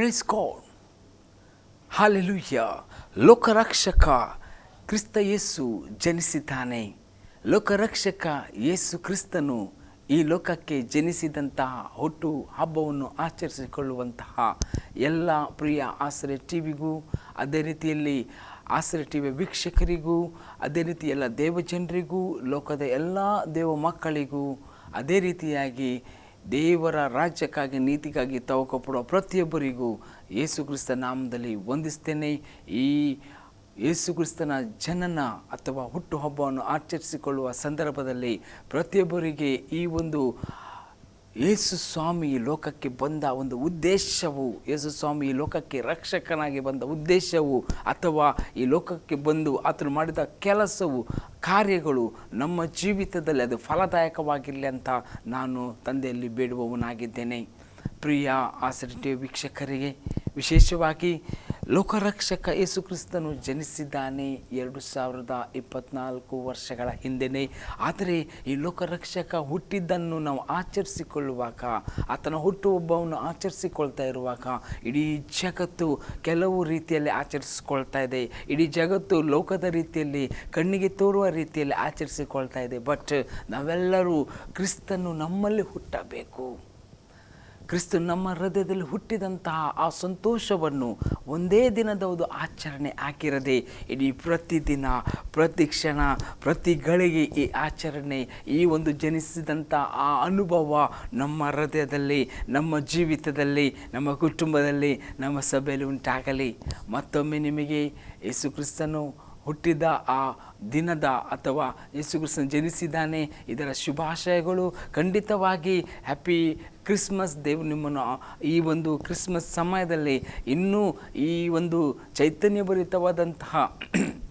Praise god hallelujah ಲೋಕರಕ್ಷಕ ಕ್ರಿಸ್ತ ಯೇಸು ಜನಿಸಿದ್ದಾನೆ ಲೋಕರಕ್ಷಕ ಯೇಸು ಕ್ರಿಸ್ತನು ಈ ಲೋಕಕ್ಕೆ ಜನಿಸಿದಂತಹ ಹುಟ್ಟು ಹಬ್ಬವನ್ನು ಆಚರಿಸಿಕೊಳ್ಳುವಂತಹ ಎಲ್ಲ ಪ್ರಿಯ ಆಸರೆ ಟಿವಿಗೂ, ಅದೇ ರೀತಿಯಲ್ಲಿ ಆಸರೆ ಟಿವಿ ವೀಕ್ಷಕರಿಗೂ, ಅದೇ ರೀತಿ ಎಲ್ಲ ದೇವಜನರಿಗೂ, ಲೋಕದ ಎಲ್ಲ ದೇವ ಮಕ್ಕಳಿಗೂ, ಅದೇ ರೀತಿಯಾಗಿ ದೇವರ ರಾಜ್ಯಕ್ಕಾಗಿ, ನೀತಿಗಾಗಿ ತವಕಪಡುವ ಪ್ರತಿಯೊಬ್ಬರಿಗೂ ಯೇಸು ಕ್ರಿಸ್ತ ನಾಮದಲ್ಲಿ ವಂದಿಸ್ತೇನೆ. ಈ ಯೇಸುಕ್ರಿಸ್ತನ ಜನನ ಅಥವಾ ಹುಟ್ಟುಹಬ್ಬವನ್ನು ಆಚರಿಸಿಕೊಳ್ಳುವ ಸಂದರ್ಭದಲ್ಲಿ ಪ್ರತಿಯೊಬ್ಬರಿಗೆ ಈ ಒಂದು ಯೇಸು ಸ್ವಾಮಿ ಈ ಲೋಕಕ್ಕೆ ಬಂದ ಒಂದು ಉದ್ದೇಶವು, ಯೇಸು ಸ್ವಾಮಿ ಈ ಲೋಕಕ್ಕೆ ರಕ್ಷಕನಾಗಿ ಬಂದ ಉದ್ದೇಶವು, ಅಥವಾ ಈ ಲೋಕಕ್ಕೆ ಬಂದು ಆತನು ಮಾಡಿದ ಕೆಲಸವು, ಕಾರ್ಯಗಳು ನಮ್ಮ ಜೀವಿತದಲ್ಲಿ ಅದು ಫಲದಾಯಕವಾಗಿರಲಿ ಅಂತ ನಾನು ತಂದೆಯಲ್ಲಿ ಬೇಡುವವನಾಗಿದ್ದೇನೆ. ಪ್ರಿಯ ಆಸರಿಟಿವ್ ವೀಕ್ಷಕರಿಗೆ, ವಿಶೇಷವಾಗಿ ಲೋಕರಕ್ಷಕ ಯೇಸು ಕ್ರಿಸ್ತನು ಜನಿಸಿದ್ದಾನೆ ಎರಡು ಸಾವಿರದ ಇಪ್ಪತ್ನಾಲ್ಕು ವರ್ಷಗಳ ಹಿಂದೆಯೇ ಆದರೆ ಈ ಲೋಕರಕ್ಷಕ ಹುಟ್ಟಿದ್ದನ್ನು ನಾವು ಆಚರಿಸಿಕೊಳ್ಳುವಾಗ, ಆತನ ಹುಟ್ಟುಹಬ್ಬವನ್ನು ಆಚರಿಸಿಕೊಳ್ತಾ ಇರುವಾಗ ಇಡೀ ಜಗತ್ತು ಕೆಲವು ರೀತಿಯಲ್ಲಿ ಆಚರಿಸಿಕೊಳ್ತಾ ಇದೆ. ಇಡೀ ಜಗತ್ತು ಲೋಕದ ರೀತಿಯಲ್ಲಿ, ಕಣ್ಣಿಗೆ ತೋರುವ ರೀತಿಯಲ್ಲಿ ಆಚರಿಸಿಕೊಳ್ತಾ ಇದೆ. ಬಟ್ ನಾವೆಲ್ಲರೂ ಕ್ರಿಸ್ತನು ನಮ್ಮಲ್ಲಿ ಹುಟ್ಟಬೇಕು. ಕ್ರಿಸ್ತ ನಮ್ಮ ಹೃದಯದಲ್ಲಿ ಹುಟ್ಟಿದಂತಹ ಆ ಸಂತೋಷವನ್ನು ಒಂದೇ ದಿನದ ಒಂದು ಆಚರಣೆ ಹಾಕಿರದೆ, ಇಡೀ ಪ್ರತಿದಿನ, ಪ್ರತಿ ಕ್ಷಣ, ಪ್ರತಿ ಗಳಿಗೆ ಈ ಆಚರಣೆ, ಈ ಒಂದು ಜನಿಸಿದಂಥ ಆ ಅನುಭವ ನಮ್ಮ ಹೃದಯದಲ್ಲಿ, ನಮ್ಮ ಜೀವಿತದಲ್ಲಿ, ನಮ್ಮ ಕುಟುಂಬದಲ್ಲಿ, ನಮ್ಮ ಸಭೆಯಲ್ಲಿ ಉಂಟಾಗಲಿ. ಮತ್ತೊಮ್ಮೆ ನಿಮಗೆ ಯೇಸು ಕ್ರಿಸ್ತನು ಹುಟ್ಟಿದ ಆ ದಿನದ ಅಥವಾ ಯೇಸುಕ್ರಿಸ್ತನ ಜನಿಸಿದ್ದಾನೆ, ಇದರ ಶುಭಾಶಯಗಳು ಖಂಡಿತವಾಗಿ ಹ್ಯಾಪಿ ಕ್ರಿಸ್ಮಸ್. ದೇವ್ ನಿಮ್ಮನ್ನು ಈ ಒಂದು ಕ್ರಿಸ್ಮಸ್ ಸಮಯದಲ್ಲಿ ಇನ್ನೂ ಈ ಒಂದು ಚೈತನ್ಯಭರಿತವಾದಂತಹ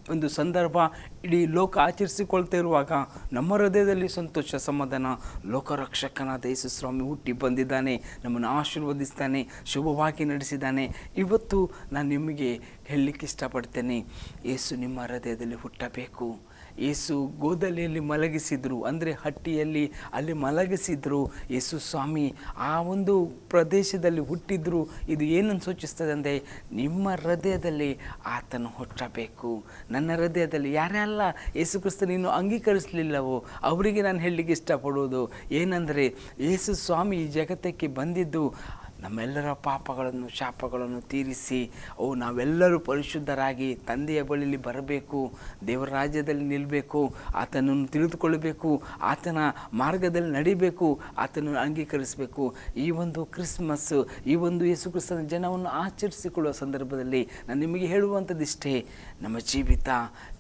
ಒಂದು ಸಂದರ್ಭ ಇಡೀ ಲೋಕ ಆಚರಿಸಿಕೊಳ್ತಾ ಇರುವಾಗ ನಮ್ಮ ಹೃದಯದಲ್ಲಿ ಸಂತೋಷ, ಸಮಾಧಾನ. ಲೋಕರಕ್ಷಕನಾದ ಯೇಸು ಸ್ವಾಮಿ ಹುಟ್ಟಿ ಬಂದಿದ್ದಾನೆ, ನಮ್ಮನ್ನು ಆಶೀರ್ವದಿಸ್ತಾನೆ, ಶುಭವಾಗಿ ನಡೆಸಿದ್ದಾನೆ. ಇವತ್ತು ನಾನು ನಿಮಗೆ ಹೇಳಲಿಕ್ಕೆ ಇಷ್ಟಪಡ್ತೇನೆ, ಯೇಸು ನಿಮ್ಮ ಹೃದಯದಲ್ಲಿ ಹುಟ್ಟಬೇಕು. ಯೇಸು ಗೋದಲಿಯಲ್ಲಿ ಮಲಗಿಸಿದರು, ಅಂದರೆ ಹಟ್ಟಿಯಲ್ಲಿ ಅಲ್ಲಿ ಮಲಗಿಸಿದರು, ಯೇಸು ಸ್ವಾಮಿ, ಆ ಒಂದು ಪ್ರದೇಶದಲ್ಲಿ ಹುಟ್ಟಿದ್ರು, ಇದು ಏನನ್ನು ಸೂಚಿಸ್ತದೆ ಅಂದರೆ ನಿಮ್ಮ ಹೃದಯದಲ್ಲಿ ಆತನು ಹುಟ್ಟಬೇಕು. ನನ್ನ ಹೃದಯದಲ್ಲಿ ಯಾರೆಲ್ಲ ಯೇಸು ಕ್ರಿಸ್ತ ನೀನು ಅಂಗೀಕರಿಸಲಿಲ್ಲವೋ, ಅವರಿಗೆ ನಾನು ಹೇಳಲಿಕ್ಕೆ ಇಷ್ಟಪಡುವುದು. ಏನಂದರೆ, ಯೇಸು ಸ್ವಾಮಿ ಈ ಜಗತ್ತಕ್ಕೆ ಬಂದಿದ್ದು ನಮ್ಮೆಲ್ಲರ ಪಾಪಗಳನ್ನು, ಶಾಪಗಳನ್ನು ತೀರಿಸಿ, ಓ, ನಾವೆಲ್ಲರೂ ಪರಿಶುದ್ಧರಾಗಿ ತಂದೆಯ ಬಳಿಯಲ್ಲಿ ಬರಬೇಕು, ದೇವರ ರಾಜ್ಯದಲ್ಲಿ ನಿಲ್ಲಬೇಕು ಆತನನ್ನು ತಿಳಿದುಕೊಳ್ಳಬೇಕು, ಆತನ ಮಾರ್ಗದಲ್ಲಿ ನಡಿಬೇಕು, ಆತನನ್ನು ಅಂಗೀಕರಿಸಬೇಕು. ಈ ಒಂದು ಕ್ರಿಸ್ಮಸ್, ಈ ಒಂದು ಯೇಸು ಕ್ರಿಸ್ತನ ಜನವನ್ನು ಆಚರಿಸಿಕೊಳ್ಳುವ ಸಂದರ್ಭದಲ್ಲಿ ನಾನು ನಿಮಗೆ ಹೇಳುವಂಥದ್ದಿಷ್ಟೇ ನಮ್ಮ ಜೀವಿತ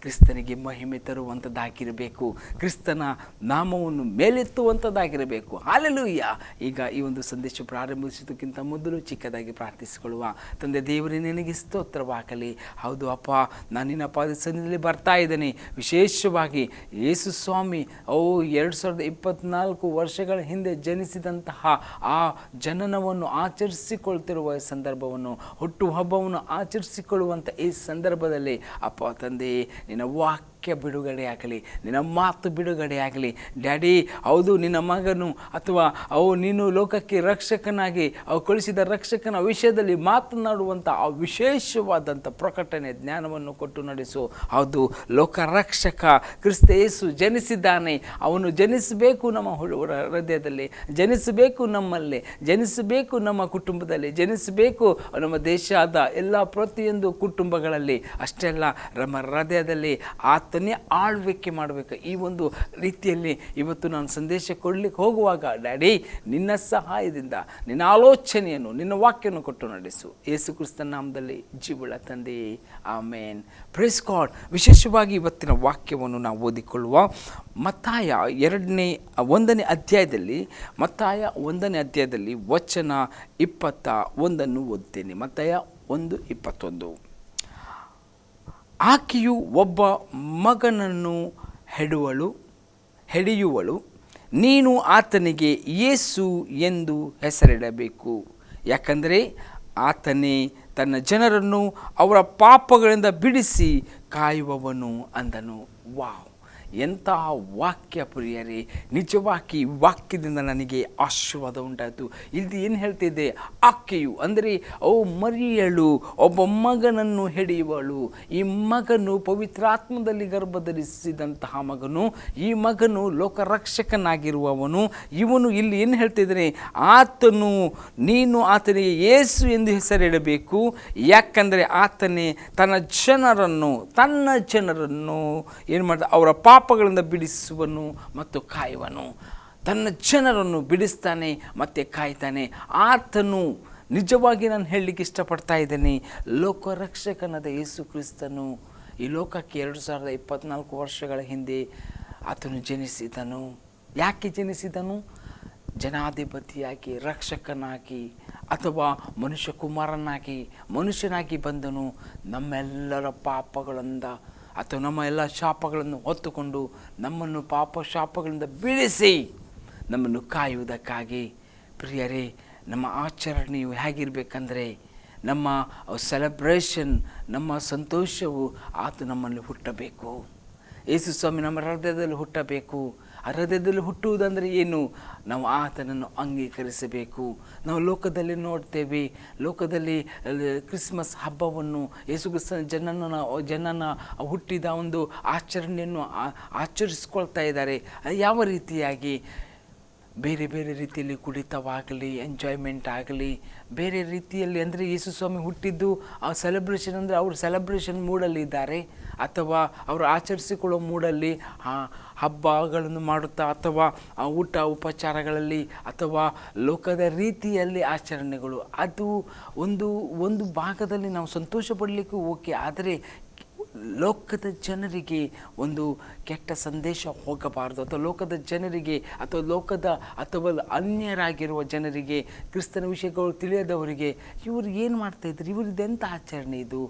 ಕ್ರಿಸ್ತನಿಗೆ ಮಹಿಮೆ ತರುವಂಥದ್ದಾಗಿರಬೇಕು ಕ್ರಿಸ್ತನ ನಾಮವನ್ನು ಮೇಲೆತ್ತುವಂಥದ್ದಾಗಿರಬೇಕು ಹಾಲೆಲೂಯ್ಯ. ಈಗ ಈ ಒಂದು ಸಂದೇಶ ಪ್ರಾರಂಭಿಸೋದಕ್ಕಿಂತ ಮೊದಲು ಚಿಕ್ಕದಾಗಿ ಪ್ರಾರ್ಥಿಸಿಕೊಳ್ಳುವ. ತಂದೆ ದೇವರೇ, ನಿನಗೆ ಸ್ತೋತ್ರವಾಗಲಿ. ಹೌದು ಅಪ್ಪ, ನಾನು ನಿನ್ನ ಪಾದ ಬರ್ತಾ ಇದ್ದೇನೆ. ವಿಶೇಷವಾಗಿ ಯೇಸು ಸ್ವಾಮಿ ಓ ಎರಡು ಸಾವಿರದ ಇಪ್ಪತ್ನಾಲ್ಕು ವರ್ಷಗಳ ಹಿಂದೆ ಜನಿಸಿದಂತಹ ಆ ಜನನವನ್ನು ಆಚರಿಸಿಕೊಳ್ತಿರುವ ಸಂದರ್ಭವನ್ನು, ಹುಟ್ಟುಹಬ್ಬವನ್ನು ಆಚರಿಸಿಕೊಳ್ಳುವಂಥ ಈ ಸಂದರ್ಭದಲ್ಲಿ ಅಪ್ಪ ತಂದೆ ನಿನ್ನ ವಾಕ್ಯ ಬಿಡುಗಡೆಯಾಗಲಿ ನಿನ್ನ ಮಾತು ಬಿಡುಗಡೆಯಾಗಲಿ ಡ್ಯಾಡಿ, ಹೌದು, ನಿನ್ನ ಮಗನು ಅಥವಾ ಅವು ನೀನು ಲೋಕಕ್ಕೆ ರಕ್ಷಕನಾಗಿ, ಅವು ಕಳಿಸಿದ ರಕ್ಷಕನ ವಿಷಯದಲ್ಲಿ ಮಾತನಾಡುವಂಥ ಆ ವಿಶೇಷವಾದಂಥ ಪ್ರಕಟಣೆ ಜ್ಞಾನವನ್ನು ಕೊಟ್ಟು ನಡೆಸು. ಹೌದು ಲೋಕ ರಕ್ಷಕ ಕ್ರಿಸ್ತ ಯೇಸು ಜನಿಸಿದ್ದಾನೆ. ಅವನು ಜನಿಸಬೇಕು ನಮ್ಮ ಹೃದಯದಲ್ಲಿ, ಜನಿಸಬೇಕು ನಮ್ಮಲ್ಲಿ, ಜನಿಸಬೇಕು ನಮ್ಮ ಕುಟುಂಬದಲ್ಲಿ, ಜನಿಸಬೇಕು ನಮ್ಮ ದೇಶದ ಎಲ್ಲ ಪ್ರತಿಯೊಂದು ಕುಟುಂಬಗಳಲ್ಲಿ. ಅಷ್ಟೆಲ್ಲ, ನಮ್ಮ ಹೃದಯದಲ್ಲಿ ಆತನೇ ಆಳ್ವಿಕೆ ಮಾಡಬೇಕು. ಈ ಒಂದು ರೀತಿಯಲ್ಲಿ ಇವತ್ತು ನಾನು ಸಂದೇಶ ಕೊಡಲಿಕ್ಕೆ ಹೋಗುವಾಗ, ಡ್ಯಾಡಿ, ನಿನ್ನ ಸಹಾಯದಿಂದ, ನಿನ್ನ ಆಲೋಚನೆಯನ್ನು, ನಿನ್ನ ವಾಕ್ಯವನ್ನು ಕೊಟ್ಟು ನಡೆಸು. ಯೇಸು ಕ್ರಿಸ್ತನ ನಾಮದಲ್ಲಿ ಜೀವುಳ ತಂದೆಯೇ ಆಮೇನ್. ಪ್ರೇಸ್ ಗಾಡ್ ವಿಶೇಷವಾಗಿ ಇವತ್ತಿನ ವಾಕ್ಯವನ್ನು ನಾವು ಓದಿಕೊಳ್ಳುವ ಮತ್ತಾಯ ಎರಡನೇ, ಒಂದನೇ ಅಧ್ಯಾಯದಲ್ಲಿ, ಮತ್ತಾಯ ಒಂದನೇ ಅಧ್ಯಾಯದಲ್ಲಿ ವಚನ ಇಪ್ಪತ್ತ ಒಂದನ್ನು ಓದ್ತೇನೆ. ಮತ್ತಾಯ ಒಂದು ಇಪ್ಪತ್ತೊಂದು. ಆಕೆಯು ಒಬ್ಬ ಮಗನನ್ನು ಹೆಡುವಳು, ಹೆಡೆಯುವಳು. ನೀನು ಆತನಿಗೆ ಯೇಸು ಎಂದು ಹೆಸರಿಡಬೇಕು. ಯಾಕಂದರೆ ಆತನೇ ತನ್ನ ಜನರನ್ನು ಅವರ ಪಾಪಗಳಿಂದ ಬಿಡಿಸಿ ಕಾಯುವವನು ಅಂದನು. ವಾವ್. ಎಂತಹ ವಾಕ್ಯ ಪ್ರಿಯರೇ, ನಿಜವಾಗಿ ವಾಕ್ಯದಿಂದ ನನಗೆ ಆಶೀರ್ವಾದ ಉಂಟಾಯಿತು. ಇಲ್ಲಿ ಏನು ಹೇಳ್ತಿದ್ದೆ ಆಕೆಯು ಅಂದರೆ, ಓ ಮರಿಯಳು, ಒಬ್ಬ ಮಗನನ್ನು ಹಿಡಿಯುವಳು. ಈ ಮಗನು ಪವಿತ್ರಾತ್ಮದಲ್ಲಿ ಗರ್ಭಧರಿಸಿದಂತಹ ಮಗನು, ಈ ಮಗನು ಲೋಕರಕ್ಷಕನಾಗಿರುವವನು. ಇವನು ಇಲ್ಲಿ ಏನು ಹೇಳ್ತಿದ್ದಾನೆ ಆತನು, ನೀನು ಆತನಿಗೆ ಯೇಸು ಎಂದು ಹೆಸರಿಡಬೇಕು. ಯಾಕಂದರೆ ಆತನೇ ತನ್ನ ಜನರನ್ನು ತನ್ನ ಜನರನ್ನು ಏನು ಮಾಡ್ತಾರೆ ಅವರ ಪಾಪಗಳಿಂದ ಬಿಡಿಸುವನು ಮತ್ತು ಕಾಯುವನು. ತನ್ನ ಜನರನ್ನು ಬಿಡಿಸ್ತಾನೆ ಮತ್ತು ಕಾಯ್ತಾನೆ. ಆತನು ನಿಜವಾಗಿ ನಾನು ಹೇಳಲಿಕ್ಕೆ ಇಷ್ಟಪಡ್ತಾ ಇದ್ದೇನೆ. ಲೋಕರಕ್ಷಕನಾದ ಯೇಸು ಕ್ರಿಸ್ತನು ಈ ಲೋಕಕ್ಕೆ ಎರಡು ಸಾವಿರದ ಇಪ್ಪತ್ನಾಲ್ಕು ವರ್ಷಗಳ ಹಿಂದೆ ಆತನು ಜನಿಸಿದನು. ಯಾಕೆ ಜನಿಸಿದನು? ಜನಾಧಿಪತಿಯಾಗಿ, ರಕ್ಷಕನಾಗಿ ಅಥವಾ ಮನುಷ್ಯಕುಮಾರನಾಗಿ, ಮನುಷ್ಯನಾಗಿ ಬಂದನು. ನಮ್ಮೆಲ್ಲರ ಪಾಪಗಳಿಂದ ಅಥವಾ ನಮ್ಮ ಎಲ್ಲ ಶಾಪಗಳನ್ನು ಹೊತ್ತುಕೊಂಡು ನಮ್ಮನ್ನು ಪಾಪ ಶಾಪಗಳಿಂದ ಬೀಳಿಸಿ ನಮ್ಮನ್ನು ಕಾಯುವುದಕ್ಕಾಗಿ. ಪ್ರಿಯರೇ, ನಮ್ಮ ಆಚರಣೆಯು ಹೇಗಿರಬೇಕಂದ್ರೆ ನಮ್ಮ ಸೆಲೆಬ್ರೇಷನ್ ನಮ್ಮ ಸಂತೋಷವು ಆತ ನಮ್ಮಲ್ಲಿ ಹುಟ್ಟಬೇಕು. ಯೇಸು ಸ್ವಾಮಿ ನಮ್ಮ ಹೃದಯದಲ್ಲಿ ಹುಟ್ಟಬೇಕು. ಹೃದಯದಲ್ಲಿ ಹುಟ್ಟುವುದಂದರೆ ಏನು? ನಾವು ಆತನನ್ನು ಅಂಗೀಕರಿಸಬೇಕು. ನಾವು ಲೋಕದಲ್ಲಿ ನೋಡ್ತೇವೆ. ಲೋಕದಲ್ಲಿ ಕ್ರಿಸ್ಮಸ್ ಹಬ್ಬವನ್ನು ಯೇಸುಕ್ರಿಸ್ತನ ಜನನ ಜನನ, ಹುಟ್ಟಿದ ಒಂದು ಆಚರಣೆಯನ್ನು ಆಚರಿಸ್ಕೊಳ್ತಾ ಇದ್ದಾರೆ. ಯಾವ ರೀತಿಯಾಗಿ? ಬೇರೆ ಬೇರೆ ರೀತಿಯಲ್ಲಿ ಕುಡಿತವಾಗಲಿ ಎಂಜಾಯ್ಮೆಂಟ್ ಆಗಲಿ, ಬೇರೆ ರೀತಿಯಲ್ಲಿ ಅಂದರೆ ಯೇಸು ಸ್ವಾಮಿ ಹುಟ್ಟಿದ್ದು, ಆ ಸೆಲೆಬ್ರೇಷನ್ ಅಂದರೆ ಅವರು ಸೆಲೆಬ್ರೇಷನ್ ಮೂಡಲ್ಲಿ ಇದ್ದಾರೆ ಅಥವಾ ಅವರು ಆಚರಿಸಿಕೊಳ್ಳೋ ಮೂಡಲ್ಲಿ ಹಬ್ಬಗಳನ್ನು ಮಾಡುತ್ತಾ ಅಥವಾ ಊಟ ಉಪಚಾರಗಳಲ್ಲಿ ಅಥವಾ ಲೋಕದ ರೀತಿಯಲ್ಲಿ ಆಚರಣೆಗಳು, ಅದು ಒಂದು ಒಂದು ಭಾಗದಲ್ಲಿ ನಾವು ಸಂತೋಷ ಪಡಲಿಕ್ಕೂ ಓಕೆ, ಆದರೆ ಲೋಕದ ಜನರಿಗೆ ಒಂದು ಕೆಟ್ಟ ಸಂದೇಶ ಹೋಗಬಾರದು. ಅಥವಾ ಲೋಕದ ಜನರಿಗೆ ಅಥವಾ ಲೋಕದ ಅಥವಾ ಅನ್ಯರಾಗಿರುವ ಜನರಿಗೆ, ಕ್ರಿಸ್ತನ ವಿಷಯಗಳು ತಿಳಿಯದವರಿಗೆ ಇವರು ಏನು ಮಾಡ್ತಾಯಿದ್ರು ಇವರು ಇದೆಂಥ ಆಚರಣೆ ಇದು?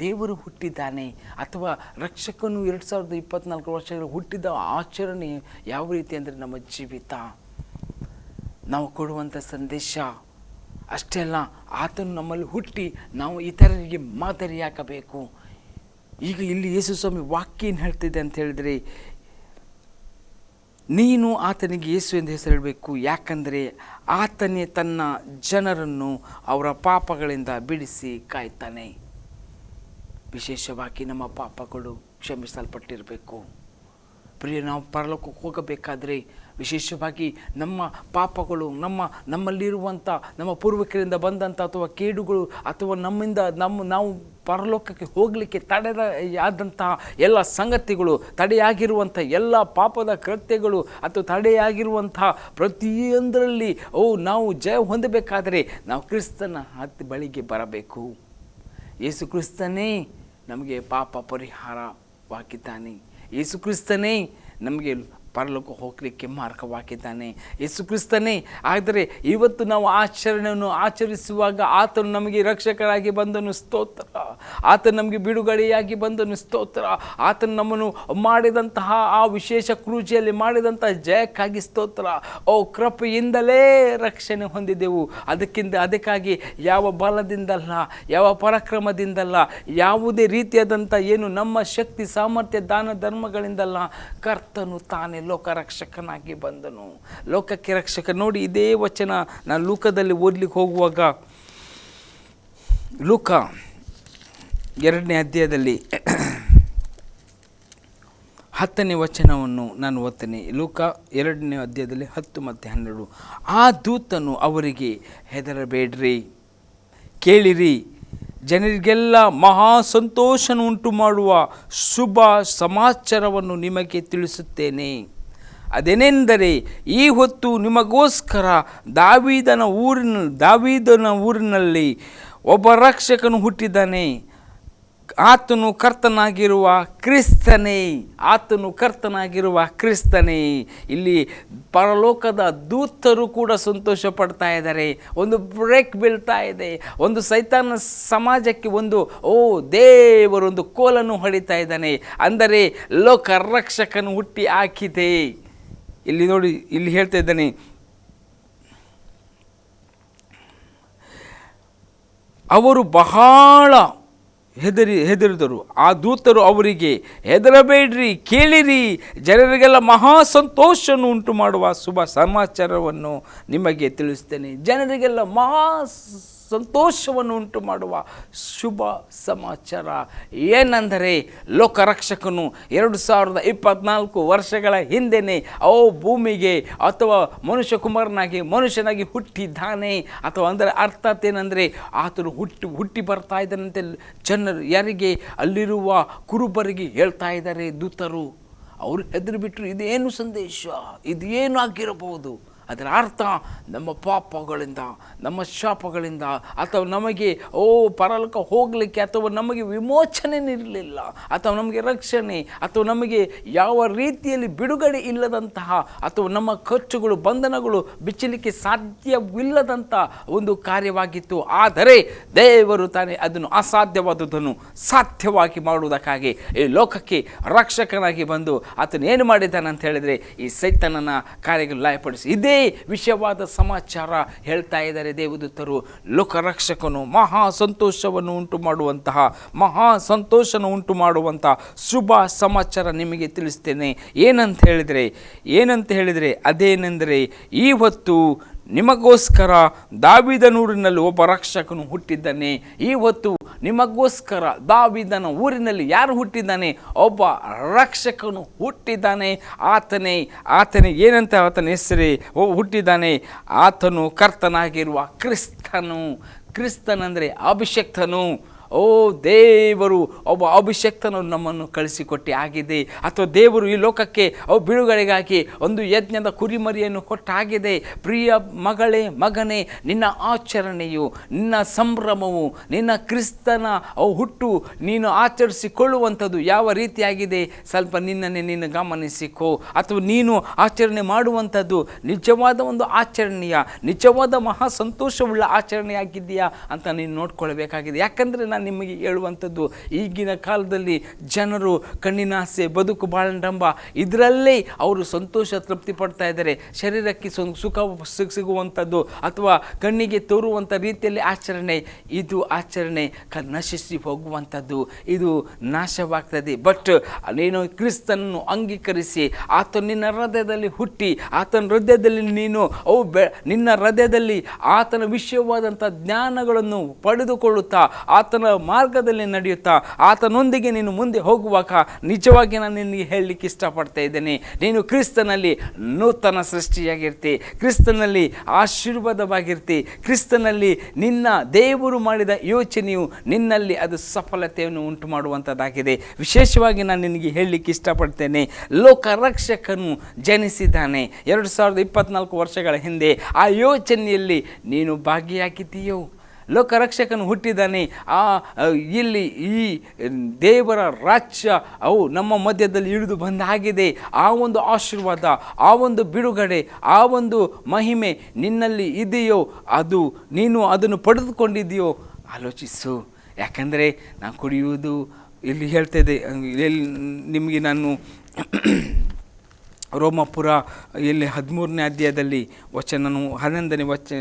ದೇವರು ಹುಟ್ಟಿದ್ದಾನೆ ಅಥವಾ ರಕ್ಷಕನು ಎರಡು ಸಾವಿರದ ಇಪ್ಪತ್ನಾಲ್ಕು ವರ್ಷಗಳು ಹುಟ್ಟಿದ ಆಚರಣೆ ಯಾವ ರೀತಿ ಅಂದರೆ ನಮ್ಮ ಜೀವಿತ? ನಾವು ಕೊಡುವಂಥ ಸಂದೇಶ ಅಷ್ಟೇ ಅಲ್ಲ, ಆತನು ನಮ್ಮಲ್ಲಿ ಹುಟ್ಟಿ ನಾವು ಇತರರಿಗೆ ಮಾದರಿಯಾಗಬೇಕು. ಈಗ ಇಲ್ಲಿ ಯೇಸು ಸ್ವಾಮಿ ವಾಕ್ಯ ಏನು ಹೇಳ್ತಿದೆ ಅಂತ ಹೇಳಿದರೆ, ನೀನು ಆತನಿಗೆ ಯೇಸು ಎಂದು ಹೆಸರಿಡಬೇಕು. ಯಾಕಂದರೆ ಆತನೇ ತನ್ನ ಜನರನ್ನು ಅವರ ಪಾಪಗಳಿಂದ ಬಿಡಿಸಿ ಕಾಯ್ತಾನೆ. ವಿಶೇಷವಾಗಿ ನಮ್ಮ ಪಾಪಗಳು ಕ್ಷಮಿಸಲ್ಪಟ್ಟಿರಬೇಕು. ಪ್ರಿಯ, ನಾವು ಪರಲೋಕಕ್ಕೆ ಹೋಗಬೇಕಾದ್ರೆ ವಿಶೇಷವಾಗಿ ನಮ್ಮ ಪಾಪಗಳು, ನಮ್ಮ ನಮ್ಮಲ್ಲಿರುವಂಥ, ನಮ್ಮ ಪೂರ್ವಿಕರಿಂದ ಬಂದಂಥ ಅಥವಾ ಕೇಡುಗಳು ಅಥವಾ ನಮ್ಮಿಂದ ನಮ್ಮ ನಾವು ಪರಲೋಕಕ್ಕೆ ಹೋಗಲಿಕ್ಕೆ ತಡೆದ ಆದಂತಹ ಎಲ್ಲ ಸಂಗತಿಗಳು, ತಡೆಯಾಗಿರುವಂಥ ಎಲ್ಲ ಪಾಪದ ಕೃತ್ಯಗಳು ಅಥವಾ ತಡೆಯಾಗಿರುವಂಥ ಪ್ರತಿಯೊಂದರಲ್ಲಿ, ಓ, ನಾವು ಜಯ ಹೊಂದಬೇಕಾದರೆ ನಾವು ಕ್ರಿಸ್ತನ ಹತ್ತಿ ಬಳಿಗೆ ಬರಬೇಕು. ಯೇಸು ಕ್ರಿಸ್ತನೇ ನಮಗೆ ಪಾಪ ಪರಿಹಾರವಾಗಿದ್ದಾನೆ. ಯೇಸುಕ್ರಿಸ್ತನೇ ನಮಗೆ ಪರಲೋಕ ಹೋಗಲಿಕ್ಕೆ ಮಾರ್ಗವಾಗಿದ್ದಾನೆ. ಯೇಸು ಕ್ರಿಸ್ತನೇ, ಆದರೆ ಇವತ್ತು ನಾವು ಆಚರಣೆಯನ್ನು ಆಚರಿಸುವಾಗ ಆತನು ನಮಗೆ ರಕ್ಷಕರಾಗಿ ಬಂದನು, ಸ್ತೋತ್ರ. ಆತನು ನಮಗೆ ಬಿಡುಗಡೆಯಾಗಿ ಬಂದನು, ಸ್ತೋತ್ರ. ಆತನು ನಮ್ಮನ್ನು ಮಾಡಿದಂತಹ ಆ ವಿಶೇಷ ಕ್ರೂಜಿಯಲ್ಲಿ ಮಾಡಿದಂತಹ ಜಯಕ್ಕಾಗಿ ಸ್ತೋತ್ರ. ಓ, ಕೃಪೆಯಿಂದಲೇ ರಕ್ಷಣೆ ಹೊಂದಿದೆವು. ಅದಕ್ಕಿಂತ ಅದಕ್ಕಾಗಿ ಯಾವ ಬಲದಿಂದಲ್ಲ, ಯಾವ ಪರಾಕ್ರಮದಿಂದಲ್ಲ, ಯಾವುದೇ ರೀತಿಯಾದಂಥ ಏನು ನಮ್ಮ ಶಕ್ತಿ, ಸಾಮರ್ಥ್ಯ, ದಾನ, ಧರ್ಮಗಳಿಂದಲ್ಲ ಕರ್ತನು ತಾನೇ ಲೋಕ ರಕ್ಷಕನಾಗಿ ಬಂದನು. ಲೋಕಕ್ಕೆ ರಕ್ಷಕ. ನೋಡಿ, ಇದೇ ವಚನ ನಾನು ಲೂಕದಲ್ಲಿ ಓದ್ಲಿಕ್ಕೆ ಹೋಗುವಾಗ, ಲೂಕ ಎರಡನೇ ಅಧ್ಯಾಯದಲ್ಲಿ ಹತ್ತನೇ ವಚನವನ್ನು ನಾನು ಓದ್ತೇನೆ. ಲೂಕ ಎರಡನೇ ಅಧ್ಯಾಯದಲ್ಲಿ ಹತ್ತು ಮತ್ತು ಹನ್ನೆರಡು. ಆ ದೂತನು ಅವರಿಗೆ, ಹೆದರಬೇಡ್ರಿ, ಕೇಳಿರಿ ಜನರಿಗೆಲ್ಲ ಮಹಾ ಸಂತೋಷನ ಉಂಟು ಮಾಡುವ ಶುಭ ಸಮಾಚಾರವನ್ನು ನಿಮಗೆ ತಿಳಿಸುತ್ತೇನೆ. ಅದೇನೆಂದರೆ, ಈ ಹೊತ್ತು ನಿಮಗೋಸ್ಕರ ದಾವೀದನ ಊರಿನ, ದಾವೀದನ ಊರಿನಲ್ಲಿ ಒಬ್ಬ ರಕ್ಷಕನು ಹುಟ್ಟಿದ್ದಾನೆ. ಆತನು ಕರ್ತನಾಗಿರುವ ಕ್ರಿಸ್ತನೇ, ಆತನು ಕರ್ತನಾಗಿರುವ ಕ್ರಿಸ್ತನೇ. ಇಲ್ಲಿ ಪರಲೋಕದ ದೂತರು ಕೂಡ ಸಂತೋಷ ಪಡ್ತಾ ಇದ್ದಾರೆ. ಒಂದು ಬ್ರೇಕ್ ಬೀಳ್ತಾ ಇದೆ. ಒಂದು ಸೈತಾನ ಸಮಾಜಕ್ಕೆ ಒಂದು, ಓ ದೇವರೊಂದು ಕೋಲನ್ನು ಹೊಡಿತಾ ಇದ್ದಾನೆ. ಅಂದರೆ ಲೋಕ ರಕ್ಷಕನು ಹುಟ್ಟಿ ಹಾಕಿದೆ. ಇಲ್ಲಿ ನೋಡಿ, ಇಲ್ಲಿ ಹೇಳ್ತಾ ಇದ್ದಾನೆ. ಅವರು ಬಹಳ ಹೆದರಿ ಹೆದರಿದರು. ಆ ದೂತರು ಅವರಿಗೆ, ಹೆದರಬೇಡ್ರಿ, ಕೇಳಿರಿ. ಜನರಿಗೆಲ್ಲ ಮಹಾ ಸಂತೋಷವನ್ನು ಉಂಟು ಮಾಡುವ ಶುಭ ಸಮಾಚಾರವನ್ನು ನಿಮಗೆ ತಿಳಿಸ್ತೇನೆ. ಜನರಿಗೆಲ್ಲ ಮಹಾ ಸಂತೋಷವನ್ನು ಉಂಟು ಮಾಡುವ ಶುಭ ಸಮಾಚಾರ. ಏನೆಂದರೆ, ಲೋಕರಕ್ಷಕನು ಎರಡು ಸಾವಿರದ ಇಪ್ಪತ್ನಾಲ್ಕು ವರ್ಷಗಳ ಹಿಂದೆಯೇ ಓ ಭೂಮಿಗೆ ಅಥವಾ ಮನುಷ್ಯ ಕುಮಾರನಾಗಿ ಮನುಷ್ಯನಾಗಿ ಹುಟ್ಟಿದ್ದಾನೆ. ಅಥವಾ ಅಂದರೆ ಅರ್ಥಾತ್ ಏನಂದರೆ ಆತನು ಹುಟ್ಟಿ ಹುಟ್ಟಿ ಬರ್ತಾ ಇದ್ದಾನಂತೆ ಜನರು, ಯಾರಿಗೆ? ಅಲ್ಲಿರುವ ಕುರುಬರಿಗೆ ಹೇಳ್ತಾ ಇದ್ದಾರೆ ದೂತರು. ಅವರು ಹೆದರಿ ಬಿಟ್ಟರು ಇದೇನು ಸಂದೇಶ? ಇದೇನು ಆಗಿರಬಹುದು? ಅದರ ಅರ್ಥ ನಮ್ಮ ಪಾಪಗಳಿಂದ, ನಮ್ಮ ಶಾಪಗಳಿಂದ ಅಥವಾ ನಮಗೆ, ಓ, ಪರಲೋಕ ಹೋಗಲಿಕ್ಕೆ ಅಥವಾ ನಮಗೆ ವಿಮೋಚನೆ ಇರಲಿಲ್ಲ, ಅಥವಾ ನಮಗೆ ರಕ್ಷಣೆ, ಅಥವಾ ನಮಗೆ ಯಾವ ರೀತಿಯಲ್ಲಿ ಬಿಡುಗಡೆ ಇಲ್ಲದಂತಹ, ಅಥವಾ ನಮ್ಮ ಖರ್ಚುಗಳು, ಬಂಧನಗಳು ಬಿಚ್ಚಲಿಕ್ಕೆ ಸಾಧ್ಯವಿಲ್ಲದಂಥ ಒಂದು ಕಾರ್ಯವಾಗಿತ್ತು. ಆದರೆ ದೇವರು ತಾನೇ ಅದನ್ನು ಅಸಾಧ್ಯವಾದುದನ್ನು ಸಾಧ್ಯವಾಗಿ ಮಾಡುವುದಕ್ಕಾಗಿ ಈ ಲೋಕಕ್ಕೆ ರಕ್ಷಕನಾಗಿ ಬಂದು ಆತನು ಏನು ಮಾಡಿದ್ದಾನೆ ಅಂತ ಹೇಳಿದರೆ, ಈ ಸೈತನನ ಕಾರ್ಯಗಳು ಲಯಪಡಿಸಿ ಇದೇ ವಿಷಯವಾದ ಸಮಾಚಾರ ಹೇಳ್ತಾ ಇದ್ದಾರೆ ದೇವದೂತರು. ಲೋಕರಕ್ಷಕನು ಮಹಾ ಸಂತೋಷವನ್ನು ಉಂಟು ಮಾಡುವಂತಹ ಮಹಾ ಸಂತೋಷನ ಉಂಟು ಮಾಡುವಂತಹ ಶುಭ ಸಮಾಚಾರ ನಿಮಗೆ ತಿಳಿಸ್ತೇನೆ. ಏನಂತ ಹೇಳಿದರೆ ಏನಂತ ಹೇಳಿದರೆ ಅದೇನೆಂದರೆ ಇವತ್ತು ನಿಮಗೋಸ್ಕರ ದಾವಿದನೂರಿನಲ್ಲಿ ಒಬ್ಬ ರಕ್ಷಕನು ಹುಟ್ಟಿದ್ದಾನೆ. ಇವತ್ತು ನಿಮಗೋಸ್ಕರ ದಾವಿದನ ಊರಿನಲ್ಲಿ ಯಾರು ಹುಟ್ಟಿದ್ದಾನೆ? ಒಬ್ಬ ರಕ್ಷಕನು ಹುಟ್ಟಿದ್ದಾನೆ. ಆತನೇ ಆತನೇ ಏನಂತ ಆತನ ಹೆಸರೇ? ಹುಟ್ಟಿದ್ದಾನೆ. ಆತನು ಕರ್ತನಾಗಿರುವ ಕ್ರಿಸ್ತನು. ಕ್ರಿಸ್ತನಂದರೆ ಅಭಿಷಕ್ತನು. ಓ ದೇವರು, ಒಬ್ಬ ಅಭಿಷಕ್ತನು ನಮ್ಮನ್ನು ಕಳಿಸಿಕೊಟ್ಟೆ, ಆಗಿದೆ. ಅಥವಾ ದೇವರು ಈ ಲೋಕಕ್ಕೆ ಅವು ಬಿಡುಗಡೆಗಾಗಿ ಒಂದು ಯಜ್ಞದ ಕುರಿಮರಿಯನ್ನು ಕೊಟ್ಟಾಗಿದೆ. ಪ್ರಿಯ ಮಗಳೇ, ಮಗನೇ, ನಿನ್ನ ಆಚರಣೆಯು, ನಿನ್ನ ಸಂಭ್ರಮವು, ನಿನ್ನ ಕ್ರಿಸ್ತನ ಅವು ಹುಟ್ಟು, ನೀನು ಆಚರಿಸಿಕೊಳ್ಳುವಂಥದ್ದು ಯಾವ ರೀತಿಯಾಗಿದೆ? ಸ್ವಲ್ಪ ನಿನ್ನನ್ನೇ ನೀನು ಗಮನಿಸಿಕೋ. ಅಥವಾ ನೀನು ಆಚರಣೆ ಮಾಡುವಂಥದ್ದು ನಿಜವಾದ ಒಂದು ಆಚರಣೆಯ? ನಿಜವಾದ ಮಹಾ ಸಂತೋಷವುಳ್ಳ ಆಚರಣೆಯಾಗಿದೆಯಾ ಅಂತ ನೀನು ನೋಡ್ಕೊಳ್ಬೇಕಾಗಿದೆ. ಯಾಕಂದರೆ ನಾನು ನಿಮಗೆ ಹೇಳುವಂಥದ್ದು. ಈಗಿನ ಕಾಲದಲ್ಲಿ ಜನರು ಕಣ್ಣಿನಾಸೆ ಬದುಕು ಬಾಳಂಡಂಬ ಇದರಲ್ಲೇ ಅವರು ಸಂತೋಷ ತೃಪ್ತಿ ಪಡ್ತಾ ಇದ್ದಾರೆ. ಶರೀರಕ್ಕೆ ಸುಖ ಸಿಗ್- ಸಿಗುವಂಥದ್ದು ಅಥವಾ ಕಣ್ಣಿಗೆ ತೋರುವಂಥ ರೀತಿಯಲ್ಲಿ ಆಚರಣೆ, ಇದು ಆಚರಣೆ ಕ, ನಶಿಸಿ ಹೋಗುವಂಥದ್ದು. ಇದು ನಾಶವಾಗ್ತದೆ. ಬಟ್ ನೀನು ಕ್ರಿಸ್ತನನ್ನು ಅಂಗೀಕರಿಸಿ ಆತ ನಿನ್ನ ಹೃದಯದಲ್ಲಿ ಹುಟ್ಟಿ ಆತನ ಹೃದಯದಲ್ಲಿ ನೀನು ಅವು ಬೆ, ನಿನ್ನ ಹೃದಯದಲ್ಲಿ ಆತನ ವಿಷಯವಾದಂಥ ಜ್ಞಾನಗಳನ್ನು ಪಡೆದುಕೊಳ್ಳುತ್ತಾ ಆತನ ಮಾರ್ಗದಲ್ಲಿ ನಡೆಯುತ್ತಾ, ಆತನೊಂದಿಗೆ ನೀನು ಮುಂದೆ ಹೋಗುವಾಗ ನಿಜವಾಗಿ ನಾನು ನಿನಗೆ ಹೇಳಲಿಕ್ಕೆ ಇಷ್ಟಪಡ್ತಾ ಇದ್ದೇನೆ. ನೀನು ಕ್ರಿಸ್ತನಲ್ಲಿ ನೂತನ ಸೃಷ್ಟಿಯಾಗಿರ್ತಿ, ಕ್ರಿಸ್ತನಲ್ಲಿ ಆಶೀರ್ವಾದವಾಗಿರ್ತಿ, ಕ್ರಿಸ್ತನಲ್ಲಿ ನಿನ್ನ ದೇವರು ಮಾಡಿದ ಯೋಚನೆಯು ನಿನ್ನಲ್ಲಿ ಅದು ಸಫಲತೆಯನ್ನು ಉಂಟು ಮಾಡುವಂಥದ್ದಾಗಿದೆ ವಿಶೇಷವಾಗಿ ನಾನು ನಿನಗೆ ಹೇಳಲಿಕ್ಕೆ ಇಷ್ಟಪಡ್ತೇನೆ ಲೋಕ ರಕ್ಷಕನು ಜನಿಸಿದ್ದಾನೆ. ಎರಡು ಸಾವಿರದ ಇಪ್ಪತ್ನಾಲ್ಕು ವರ್ಷಗಳ ಹಿಂದೆ ಆ ಯೋಚನೆಯಲ್ಲಿ ನೀನು ಭಾಗಿಯಾಗಿದ್ದೀಯೋ? ಲೋಕರಕ್ಷಕನು ಹುಟ್ಟಿದ್ದಾನೆ. ಆ ಇಲ್ಲಿ ಈ ದೇವರ ರಾಜ್ಯ ಅವು ನಮ್ಮ ಮಧ್ಯದಲ್ಲಿ ಇಳಿದು ಬಂದಾಗಿದೆ. ಆ ಒಂದು ಆಶೀರ್ವಾದ, ಆ ಒಂದು ಬಿಡುಗಡೆ, ಆ ಒಂದು ಮಹಿಮೆ ನಿನ್ನಲ್ಲಿ ಇದೆಯೋ, ಅದು ನೀನು ಅದನ್ನು ಪಡೆದುಕೊಂಡಿದೆಯೋ ಆಲೋಚಿಸು. ಯಾಕಂದರೆ ನಾನು ಕುಡಿಯುವುದು ಇಲ್ಲಿ ಹೇಳ್ತಾಯಿದ್ದೆ ಎಲ್ಲಿ ನಿಮಗೆ ನಾನು ರೋಮಪುರ ಇಲ್ಲಿ ಹದಿಮೂರನೇ ಅಧ್ಯಾಯದಲ್ಲಿ ವಚನನು, ಹನ್ನೊಂದನೇ ವಚ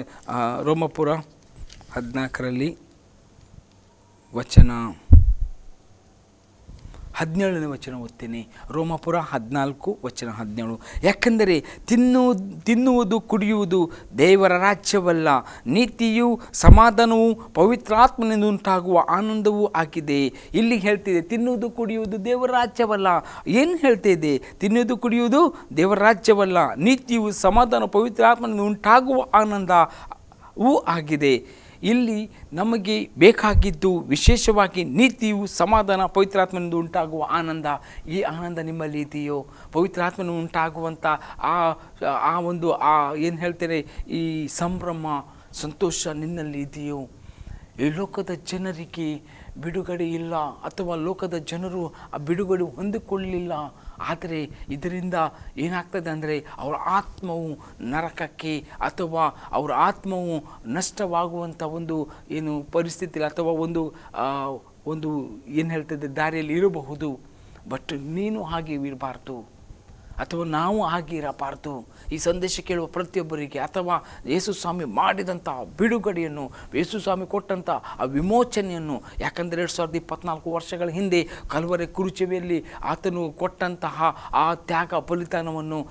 ರೋಮಪುರ ಹದಿನಾಲ್ಕರಲ್ಲಿ ವಚನ, ಹದಿನೇಳನೇ ವಚನ ಓದ್ತೀನಿ. ರೋಮಪುರ ಹದಿನಾಲ್ಕು, ವಚನ ಹದಿನೇಳು. ಯಾಕೆಂದರೆ ತಿನ್ನು, ತಿನ್ನುವುದು, ಕುಡಿಯುವುದು ದೇವರ ರಾಜ್ಯವಲ್ಲ. ನೀತಿಯು ಸಮಾಧಾನವು ಪವಿತ್ರಾತ್ಮನಿಂದ ಉಂಟಾಗುವ ಆನಂದವೂ ಆಗಿದೆ. ಇಲ್ಲಿ ಹೇಳ್ತಿದೆ, ತಿನ್ನುವುದು, ಕುಡಿಯುವುದು ದೇವರ ರಾಜ್ಯವಲ್ಲ. ಏನು ಹೇಳ್ತಿದೆ? ತಿನ್ನುವುದು, ಕುಡಿಯುವುದು ದೇವರ ರಾಜ್ಯವಲ್ಲ. ನೀತಿಯು ಸಮಾಧಾನ ಪವಿತ್ರಾತ್ಮನಿಂದ ಉಂಟಾಗುವ ಆನಂದವೂ ಆಗಿದೆ. ಇಲ್ಲಿ ನಮಗೆ ಬೇಕಾಗಿದ್ದು ವಿಶೇಷವಾಗಿ ನೀತಿಯು ಸಮಾಧಾನ, ಪವಿತ್ರಾತ್ಮನಿಂದ ಉಂಟಾಗುವ ಆನಂದ. ಈ ಆನಂದ ನಿಮ್ಮಲ್ಲಿ ಇದೆಯೋ? ಪವಿತ್ರಾತ್ಮನ ಉಂಟಾಗುವಂಥ ಆ ಆ ಒಂದು, ಆ ಏನು ಹೇಳ್ತೇನೆ, ಈ ಸಂಭ್ರಮ, ಸಂತೋಷ ನಿನ್ನಲ್ಲಿ ಇದೆಯೋ? ಈ ಲೋಕದ ಜನರಿಗೆ ಬಿಡುಗಡೆ ಇಲ್ಲ, ಅಥವಾ ಲೋಕದ ಜನರು ಆ ಬಿಡುಗಡೆ ಹೊಂದಿಕೊಳ್ಳಲಿಲ್ಲ ಆದರೆ ಇದರಿಂದ ಏನಾಗ್ತದೆ ಅಂದರೆ ಅವರ ಆತ್ಮವು ನರಕಕ್ಕೆ ಅಥವಾ ಅವರ ಆತ್ಮವು ನಷ್ಟವಾಗುವಂಥ ಒಂದು ಏನು ಪರಿಸ್ಥಿತಿ ಅಥವಾ ಒಂದು ಒಂದು ಏನು ಹೇಳ್ತದೆ, ದಾರಿಯಲ್ಲಿ ಇರಬಹುದು. ಬಟ್ ನೀನು ಹಾಗೆ ಇರಬಾರ್ದು. ಅಥವಾ ನಾವು ಆಗಿರಬಾರ್ದು ಈ ಸಂದೇಶ ಕೇಳುವ ಪ್ರತಿಯೊಬ್ಬರಿಗೆ ಅಥವಾ ಯೇಸು ಸ್ವಾಮಿ ಮಾಡಿದಂಥ ಬಿಡುಗಡೆಯನ್ನು ಯೇಸು ಸ್ವಾಮಿ ಕೊಟ್ಟಂಥ ಆ ವಿಮೋಚನೆಯನ್ನು, ಯಾಕಂದರೆ ಎರಡು ಸಾವಿರದ ಇಪ್ಪತ್ನಾಲ್ಕು ವರ್ಷಗಳ ಹಿಂದೆ ಕಲ್ವರೆ ಕುರುಚೆವೆಯಲ್ಲಿ ಆತನು ಕೊಟ್ಟಂತಹ ಆ ತ್ಯಾಗ ಬಲಿದಾನವನ್ನು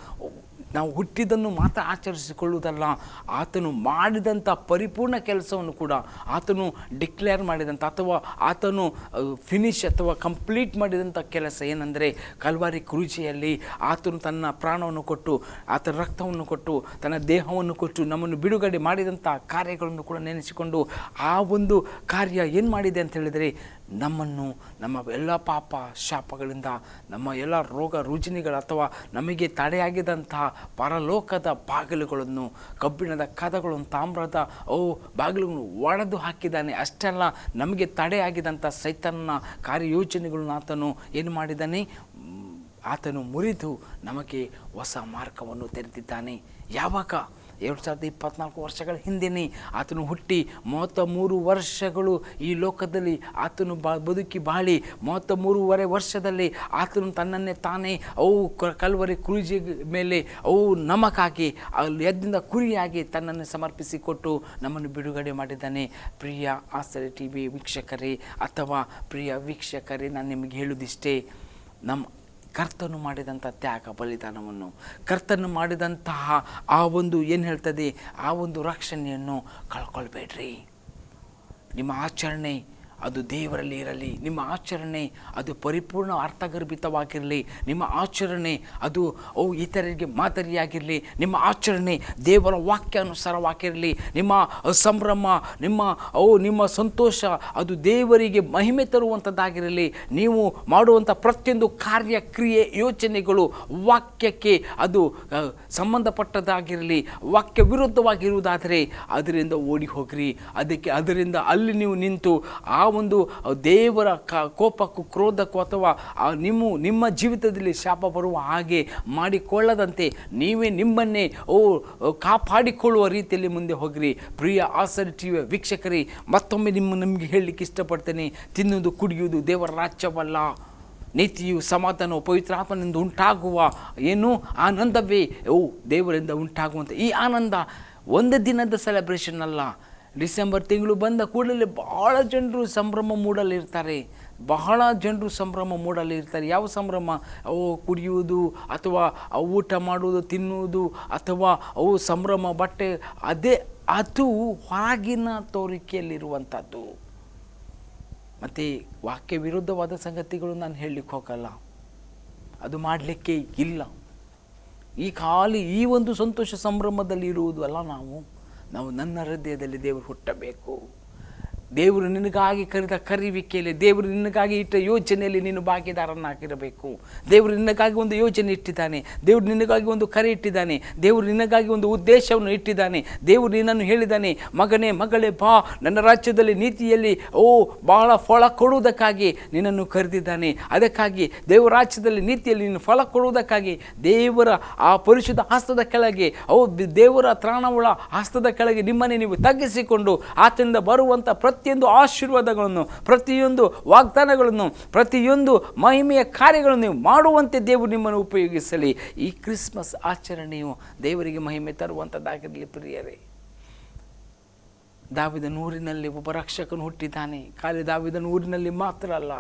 ನಾವು ಹುಟ್ಟಿದ್ದನ್ನು ಮಾತ್ರ ಆಚರಿಸಿಕೊಳ್ಳುವುದಲ್ಲ, ಆತನು ಮಾಡಿದಂಥ ಪರಿಪೂರ್ಣ ಕೆಲಸವನ್ನು ಕೂಡ ಆತನು ಡಿಕ್ಲೇರ್ ಮಾಡಿದಂಥ ಅಥವಾ ಆತನು ಫಿನಿಶ್ ಅಥವಾ ಕಂಪ್ಲೀಟ್ ಮಾಡಿದಂಥ ಕೆಲಸ ಏನೆಂದರೆ ಕಲ್ವಾರಿ ಕುರುಚಿಯಲ್ಲಿ ಆತನು ತನ್ನ ಪ್ರಾಣವನ್ನು ಕೊಟ್ಟು ಆತನ ರಕ್ತವನ್ನು ಕೊಟ್ಟು, ತನ್ನ ದೇಹವನ್ನು ಕೊಟ್ಟು ನಮ್ಮನ್ನು ಬಿಡುಗಡೆ ಮಾಡಿದಂಥ ಕಾರ್ಯಗಳನ್ನು ಕೂಡ ನೆನೆಸಿಕೊಂಡು ಆ ಒಂದು ಕಾರ್ಯ ಏನು ಮಾಡಿದೆ ಅಂತ ಹೇಳಿದರೆ ನಮ್ಮನ್ನು, ನಮ್ಮ ಎಲ್ಲ ಪಾಪ ಶಾಪಗಳಿಂದ, ನಮ್ಮ ಎಲ್ಲ ರೋಗ ರುಜಿನಿಗಳು ಅಥವಾ ನಮಗೆ ತಡೆಯಾಗಿದ್ದಂತಹ ಪರಲೋಕದ ಬಾಗಿಲುಗಳನ್ನು, ಕಬ್ಬಿಣದ ಕದಗಳನ್ನು, ತಾಮ್ರದ ಅವು ಬಾಗಿಲುಗಳನ್ನು ಒಡೆದು ಹಾಕಿದ್ದಾನೆ. ಅಷ್ಟೆಲ್ಲ ನಮಗೆ ತಡೆಯಾಗಿದ್ದಂಥ ಸೈತನ್ನ ಕಾರ್ಯಯೋಜನೆಗಳನ್ನು ಆತನು ಏನು ಮಾಡಿದ್ದಾನೆ? ಆತನು ಮುರಿದು ನಮಗೆ ಹೊಸ ಮಾರ್ಗವನ್ನು ತೆರೆದಿದ್ದಾನೆ. ಯಾವಾಗ? ಎರಡು ಸಾವಿರದ ಇಪ್ಪತ್ನಾಲ್ಕು ವರ್ಷಗಳ ಹಿಂದೆಯೇ ಆತನು ಹುಟ್ಟಿ ಮೂವತ್ತ ಮೂರು ವರ್ಷಗಳು ಈ ಲೋಕದಲ್ಲಿ ಆತನು ಬಾ ಬದುಕಿ ಬಾಳಿ ಮೂವತ್ತ ಮೂರುವರೆ ವರ್ಷದಲ್ಲಿ ಆತನು ತನ್ನನ್ನೇ ತಾನೇ ಅವು ಕಲ್ವರಿ ಕುರುಜಿ ಮೇಲೆ ಅವು ಅಲ್ಲಿ ಎದ್ದಿಂದ ಕುರಿಯಾಗಿ ತನ್ನನ್ನು ಸಮರ್ಪಿಸಿಕೊಟ್ಟು ನಮ್ಮನ್ನು ಬಿಡುಗಡೆ ಮಾಡಿದ್ದಾನೆ. ಪ್ರಿಯ ಆಸರೆ ಟಿ ವಿ ವೀಕ್ಷಕರೇ ಅಥವಾ ಪ್ರಿಯ ವೀಕ್ಷಕರೇ, ನಾನು ನಿಮಗೆ ಹೇಳುವುದಿಷ್ಟೇ, ನಮ್ಮ ಕರ್ತನು ಮಾಡಿದಂಥ ತ್ಯಾಗ, ಬಲಿದಾನವನ್ನು. ಕರ್ತನು ಮಾಡಿದಂತಹ ಆ ಒಂದು ಏನು ಹೇಳ್ತದೆ? ಆ ಒಂದು ರಕ್ಷಣೆಯನ್ನು ಕಳ್ಕೊಳ್ಬೇಡ್ರಿ. ನಿಮ್ಮ ಆಚರಣೆ ಅದು ದೇವರಲ್ಲಿ ಇರಲಿ, ನಿಮ್ಮ ಆಚರಣೆ ಅದು ಪರಿಪೂರ್ಣ ಅರ್ಥಗರ್ಭಿತವಾಗಿರಲಿ, ನಿಮ್ಮ ಆಚರಣೆ ಅದು ಅವು ಇತರರಿಗೆ ಮಾದರಿಯಾಗಿರಲಿ, ನಿಮ್ಮ ಆಚರಣೆ ದೇವರ ವಾಕ್ಯಾನುಸಾರವಾಗಿರಲಿ, ನಿಮ್ಮ ಸಂಭ್ರಮ, ನಿಮ್ಮ ಅವು ನಿಮ್ಮ ಸಂತೋಷ ಅದು ದೇವರಿಗೆ ಮಹಿಮೆ ತರುವಂಥದ್ದಾಗಿರಲಿ, ನೀವು ಮಾಡುವಂಥ ಪ್ರತಿಯೊಂದು ಕಾರ್ಯ ಕ್ರಿಯೆ ಯೋಚನೆಗಳು ವಾಕ್ಯಕ್ಕೆ ಅದು ಸಂಬಂಧಪಟ್ಟದಾಗಿರಲಿ ವಾಕ್ಯ ವಿರುದ್ಧವಾಗಿರುವುದಾದರೆ ಅದರಿಂದ ಓಡಿ ಹೋಗ್ರಿ, ಅದಕ್ಕೆ, ಅದರಿಂದ ಅಲ್ಲಿ ನೀವು ನಿಂತು ಆ ಒಂದು ದೇವರ ಕ, ಕೋಪಕ್ಕೂ ಕ್ರೋಧಕ್ಕೂ ಅಥವಾ ನಿಮ್ಮ ನಿಮ್ಮ ಜೀವಿತದಲ್ಲಿ ಶಾಪ ಬರುವ ಹಾಗೆ ಮಾಡಿಕೊಳ್ಳದಂತೆ ನೀವೇ ನಿಮ್ಮನ್ನೇ, ಓ ಕಾಪಾಡಿಕೊಳ್ಳುವ ರೀತಿಯಲ್ಲಿ ಮುಂದೆ ಹೋಗಿರಿ. ಪ್ರಿಯ ಆಸರಿ ಟಿ ವೀಕ್ಷಕರೇ, ಮತ್ತೊಮ್ಮೆ ನಿಮ್ಮ, ನಿಮಗೆ ಹೇಳಲಿಕ್ಕೆ ಇಷ್ಟಪಡ್ತೇನೆ, ತಿನ್ನುವುದು, ಕುಡಿಯುವುದು ದೇವರ ರಾಜ್ಯವಲ್ಲ. ನೀತಿಯು ಸಮಾಧಾನವು ಪವಿತ್ರಾತ್ಮನಿಂದ ಉಂಟಾಗುವ, ಏನು ಆನಂದವೇ, ಓ, ದೇವರಿಂದ ಉಂಟಾಗುವಂಥ ಈ ಆನಂದ ಒಂದು ದಿನದ ಸೆಲೆಬ್ರೇಷನ್ ಅಲ್ಲ. ಡಿಸೆಂಬರ್ ತಿಂಗಳು ಬಂದ ಕೂಡಲೇ ಬಹಳ ಜನರು ಸಂಭ್ರಮ ಮೂಡಲಿರ್ತಾರೆ ಬಹಳ ಜನರು ಸಂಭ್ರಮ ಮೂಡಲಿರ್ತಾರೆ ಯಾವ ಸಂಭ್ರಮ? ಅವು ಕುಡಿಯುವುದು ಅಥವಾ ಊಟ ಮಾಡುವುದು, ತಿನ್ನುವುದು ಅಥವಾ ಅವು ಸಂಭ್ರಮ, ಬಟ್ಟೆ, ಅದೇ ಅದು ಹೊರಗಿನ ತೋರಿಕೆಯಲ್ಲಿರುವಂಥದ್ದು. ಮತ್ತು ವಾಕ್ಯ ವಿರುದ್ಧವಾದ ಸಂಗತಿಗಳು ನಾನು ಹೇಳಲಿಕ್ಕೆ ಹೋಗಲ್ಲ. ಅದು ಮಾಡಲಿಕ್ಕೆ ಇಲ್ಲ. ಈ ಖಾಲಿ ಈ ಒಂದು ಸಂತೋಷ ಸಂಭ್ರಮದಲ್ಲಿ ಇರುವುದು ಅಲ್ಲ ನಾವು. ನಾವು ನನ್ನ ಹೃದಯದಲ್ಲಿ ದೇವರು ಹುಟ್ಟಬೇಕು. ದೇವರು ನಿನಗಾಗಿ ಕರೆದ ಕರಿವಿಕೆಯಲ್ಲಿ, ದೇವರು ನಿನಗಾಗಿ ಇಟ್ಟ ಯೋಜನೆಯಲ್ಲಿ ನೀನು ಭಾಗಿದಾರನಾಗಿರಬೇಕು. ದೇವರು ನಿನಗಾಗಿ ಒಂದು ಯೋಜನೆ ಇಟ್ಟಿದ್ದಾನೆ, ದೇವರು ನಿನಗಾಗಿ ಒಂದು ಕರೆ ಇಟ್ಟಿದ್ದಾನೆ, ದೇವರು ನಿನಗಾಗಿ ಒಂದು ಉದ್ದೇಶವನ್ನು ಇಟ್ಟಿದ್ದಾನೆ, ದೇವರು ನಿನ್ನನ್ನು ಹೇಳಿದ್ದಾನೆ, ಮಗನೇ, ಮಗಳೇ, ಬಾ, ನನ್ನ ರಾಜ್ಯದಲ್ಲಿ ನೀತಿಯಲ್ಲಿ, ಓ, ಬಹಳ ಫಲ ಕೊಡುವುದಕ್ಕಾಗಿ ನಿನ್ನನ್ನು ಕರೆದಿದ್ದಾನೆ. ಅದಕ್ಕಾಗಿ ದೇವರ ರಾಜ್ಯದಲ್ಲಿ ನೀತಿಯಲ್ಲಿ ನೀನು ಫಲ ಕೊಡುವುದಕ್ಕಾಗಿ ದೇವರ ಆ ಪರಿಶುದ್ಧ ಹಸ್ತದ ಕೆಳಗೆ ಅವು ದೇವರ ತ್ರಾಣವುಳ ಹಸ್ತದ ಕೆಳಗೆ ನಿಮ್ಮನ್ನೇ ನೀವು ತಗ್ಗಿಸಿಕೊಂಡು ಆತನಿಂದ ಬರುವಂಥ ಪ್ರತಿಯೊಂದು ಆಶೀರ್ವಾದಗಳನ್ನು, ಪ್ರತಿಯೊಂದು ವಾಗ್ದಾನಗಳನ್ನು, ಪ್ರತಿಯೊಂದು ಮಹಿಮೆಯ ಕಾರ್ಯಗಳನ್ನು ನೀವು ಮಾಡುವಂತೆ ದೇವರು ನಿಮ್ಮನ್ನು ಉಪಯೋಗಿಸಲಿ. ಈ ಕ್ರಿಸ್ಮಸ್ ಆಚರಣೆಯು ದೇವರಿಗೆ ಮಹಿಮೆ ತರುವಂಥದ್ದಾಗಿರಲಿ ಪ್ರಿಯರೇ. ದಾವಿದ ಊರಿನಲ್ಲಿ ಒಬ್ಬ ರಕ್ಷಕನು ಹುಟ್ಟಿದ್ದಾನೆ. ಖಾಲಿ ದಾವಿದ ಊರಿನಲ್ಲಿ ಮಾತ್ರ ಅಲ್ಲ,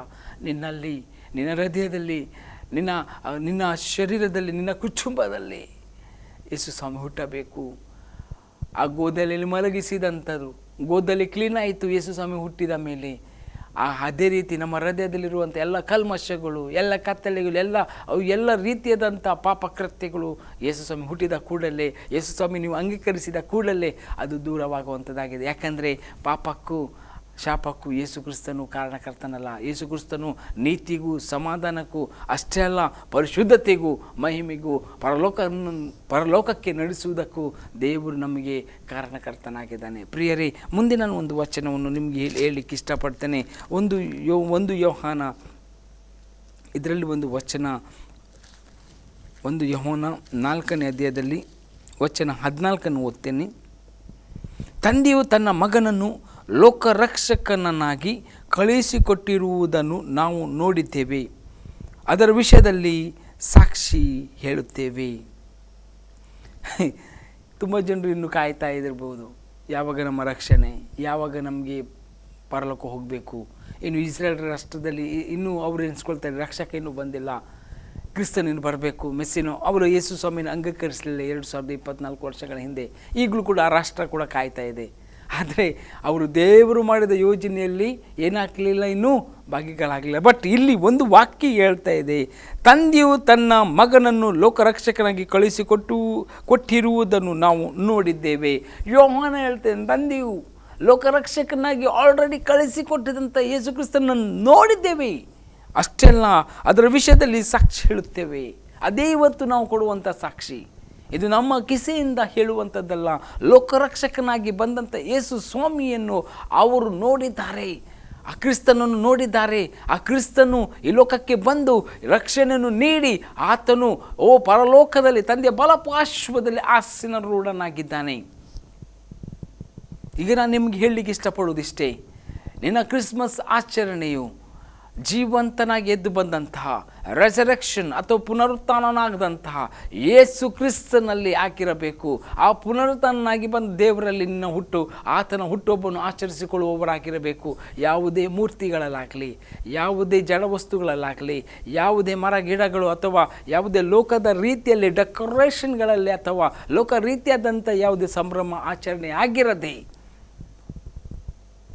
ನಿನ್ನಲ್ಲಿ, ನಿನ್ನ ಹೃದಯದಲ್ಲಿ, ನಿನ್ನ ನಿನ್ನ ಶರೀರದಲ್ಲಿ, ನಿನ್ನ ಕುಟುಂಬದಲ್ಲಿ ಯೇಸು ಸ್ವಾಮಿ ಹುಟ್ಟಬೇಕು. ಆ ಗೋದಲೆಯಲ್ಲಿ ಮಲಗಿಸಿದಂಥದ್ದು ಗೋದಲ್ಲಿ ಕ್ಲೀನ್ ಆಯಿತು ಯೇಸು ಸ್ವಾಮಿ ಹುಟ್ಟಿದ ಮೇಲೆ. ಆ ಅದೇ ರೀತಿ ನಮ್ಮ ಹೃದಯದಲ್ಲಿರುವಂಥ ಎಲ್ಲ ಕಲ್ಮಶಗಳು, ಎಲ್ಲ ಕತ್ತಲೆಗಳು, ಎಲ್ಲ ಅವು ಎಲ್ಲ ರೀತಿಯಾದಂಥ ಪಾಪಕೃತ್ಯಗಳು ಯೇಸು ಸ್ವಾಮಿ ಹುಟ್ಟಿದ ಕೂಡಲೇ ಯೇಸು ಸ್ವಾಮಿ ನೀವು ಅಂಗೀಕರಿಸಿದ ಕೂಡಲೇ ಅದು ದೂರವಾಗುವಂಥದ್ದಾಗಿದೆ. ಯಾಕಂದರೆ ಪಾಪಕ್ಕೂ ಶಾಪಕ್ಕೂ ಯೇಸುಕ್ರಿಸ್ತನು ಕಾರಣಕರ್ತನಲ್ಲ. ಯೇಸುಕ್ರಿಸ್ತನು ನೀತಿಗೂ ಸಮಾಧಾನಕ್ಕೂ ಅಷ್ಟೇ ಅಲ್ಲ, ಪರಿಶುದ್ಧತೆಗೂ, ಮಹಿಮೆಗೂ ಪರಲೋಕ ಪರಲೋಕಕ್ಕೆ ನಡೆಸುವುದಕ್ಕೂ ದೇವರು ನಮಗೆ ಕಾರಣಕರ್ತನಾಗಿದ್ದಾನೆ. ಪ್ರಿಯರೇ, ಮುಂದಿನ ಒಂದು ವಚನವನ್ನು ನಿಮಗೆ ಹೇಳಿ, ಹೇಳಲಿಕ್ಕೆ ಇಷ್ಟಪಡ್ತೇನೆ. ಒಂದು ಯೋ, ಒಂದು ಯೋಹಾನ, ಇದರಲ್ಲಿ ಒಂದು ವಚನ, ಒಂದು ಯೋಹಾನ ನಾಲ್ಕನೇ ಅಧ್ಯಾಯದಲ್ಲಿ ವಚನ ಹದಿನಾಲ್ಕನ್ನು ಓದ್ತೇನೆ. ತಂದೆಯು ತನ್ನ ಮಗನನ್ನು ಲೋಕರಕ್ಷಕನನ್ನಾಗಿ ಕಳುಹಿಸಿಕೊಟ್ಟಿರುವುದನ್ನು ನಾವು ನೋಡಿದ್ದೇವೆ. ಅದರ ವಿಷಯದಲ್ಲಿ ಸಾಕ್ಷಿ ಹೇಳುತ್ತೇವೆ. ತುಂಬ ಜನರು ಇನ್ನು ಕಾಯ್ತಾ ಇದ್ದಿರ್ಬೋದು, ಯಾವಾಗ ನಮ್ಮ ರಕ್ಷಣೆ, ಯಾವಾಗ ನಮಗೆ ಪರಲೋಕ ಹೋಗಬೇಕು. ಇನ್ನು ಇಸ್ರೇಲ್ ರಾಷ್ಟ್ರದಲ್ಲಿ ಇನ್ನೂ ಅವರು ಎನಿಸ್ಕೊಳ್ತಾರೆ, ರಕ್ಷಕ ಇನ್ನೂ ಬಂದಿಲ್ಲ. ಕ್ರಿಸ್ತನಿನ್ನು ಬರಬೇಕು, ಮೆಸ್ಸಿನೋ ಅವರು ಯೇಸು ಸ್ವಾಮಿನ ಅಂಗೀಕರಿಸಲಿಲ್ಲ ಎರಡು ಸಾವಿರದ ಇಪ್ಪತ್ನಾಲ್ಕು ವರ್ಷಗಳ ಹಿಂದೆ. ಈಗಲೂ ಕೂಡ ಆ ರಾಷ್ಟ್ರ ಕೂಡ ಕಾಯ್ತಾ ಇದೆ. ಆದರೆ ಅವರು ದೇವರು ಮಾಡಿದ ಯೋಜನೆಯಲ್ಲಿ ಏನಾಗಲಿಲ್ಲ ಇನ್ನೂ? ಭಾಗಿಗಳಾಗಲಿಲ್ಲ. ಬಟ್ ಇಲ್ಲಿ ಒಂದು ವಾಕ್ಯ ಹೇಳ್ತಾ ಇದೆ. ತಂದೆಯು ತನ್ನ ಮಗನನ್ನು ಲೋಕರಕ್ಷಕನಾಗಿ ಕಳಿಸಿಕೊಟ್ಟು, ಕೊಟ್ಟಿರುವುದನ್ನು ನಾವು ನೋಡಿದ್ದೇವೆ. ಯೋಹಾನ ಹೇಳ್ತೇನೆ, ತಂದೆಯು ಲೋಕರಕ್ಷಕನಾಗಿ ಆಲ್ರೆಡಿ ಕಳಿಸಿಕೊಟ್ಟಿದಂಥ ಯೇಸು ಕ್ರಿಸ್ತನನ್ನು ನೋಡಿದ್ದೇವೆ ಅಷ್ಟೆಲ್ಲ ಅದರ ವಿಷಯದಲ್ಲಿ ಸಾಕ್ಷಿ ಹೇಳುತ್ತೇವೆ. ಅದೇ ಇವತ್ತು ನಾವು ಕೊಡುವಂಥ ಸಾಕ್ಷಿ. ಇದು ನಮ್ಮ ಕಿಸೆಯಿಂದ ಹೇಳುವಂಥದ್ದಲ್ಲ. ಲೋಕರಕ್ಷಕನಾಗಿ ಬಂದಂಥ ಯೇಸು ಸ್ವಾಮಿಯನ್ನು ಅವರು ನೋಡಿದ್ದಾರೆ. ಆ ಕ್ರಿಸ್ತನನ್ನು ನೋಡಿದ್ದಾರೆ. ಆ ಕ್ರಿಸ್ತನು ಈ ಲೋಕಕ್ಕೆ ಬಂದು ರಕ್ಷಣೆಯನ್ನು ನೀಡಿ ಆತನು, ಓ ಪರಲೋಕದಲ್ಲಿ ತಂದೆಯ ಬಲಪಾರ್ಶ್ವದಲ್ಲಿ ಆಸಿನ ರೂಢನಾಗಿದ್ದಾನೆ ಈಗ ನಾನು ನಿಮಗೆ ಹೇಳಲಿಕ್ಕೆ ಇಷ್ಟಪಡುವುದಿಷ್ಟೇ. ನಿನ್ನ ಕ್ರಿಸ್ಮಸ್ ಆಚರಣೆಯು ಜೀವಂತನಾಗಿ ಎದ್ದು ಬಂದಂತಹ ರೆಸರೆಕ್ಷನ್ ಅಥವಾ ಪುನರುತ್ಥಾನನಾಗದಂತಹ ಯೇಸು ಕ್ರಿಸ್ತನಲ್ಲಿ ಹಾಕಿರಬೇಕು. ಆ ಪುನರುತ್ಥಾನನಾಗಿ ಬಂದ ದೇವರಲ್ಲಿ ನಿನ್ನ ಹುಟ್ಟು, ಆತನ ಹುಟ್ಟೊಬ್ಬನು ಆಚರಿಸಿಕೊಳ್ಳುವವರಾಗಿರಬೇಕು. ಯಾವುದೇ ಮೂರ್ತಿಗಳಲ್ಲಾಗಲಿ, ಯಾವುದೇ ಜಡವಸ್ತುಗಳಲ್ಲಾಗಲಿ, ಯಾವುದೇ ಮರ, ಗಿಡಗಳು ಅಥವಾ ಯಾವುದೇ ಲೋಕದ ರೀತಿಯಲ್ಲಿ ಡೆಕೋರೇಷನ್ಗಳಲ್ಲಿ ಅಥವಾ ಲೋಕ ರೀತಿಯಾದಂಥ ಯಾವುದೇ ಸಂಭ್ರಮ ಆಚರಣೆ ಆಗಿರದೆ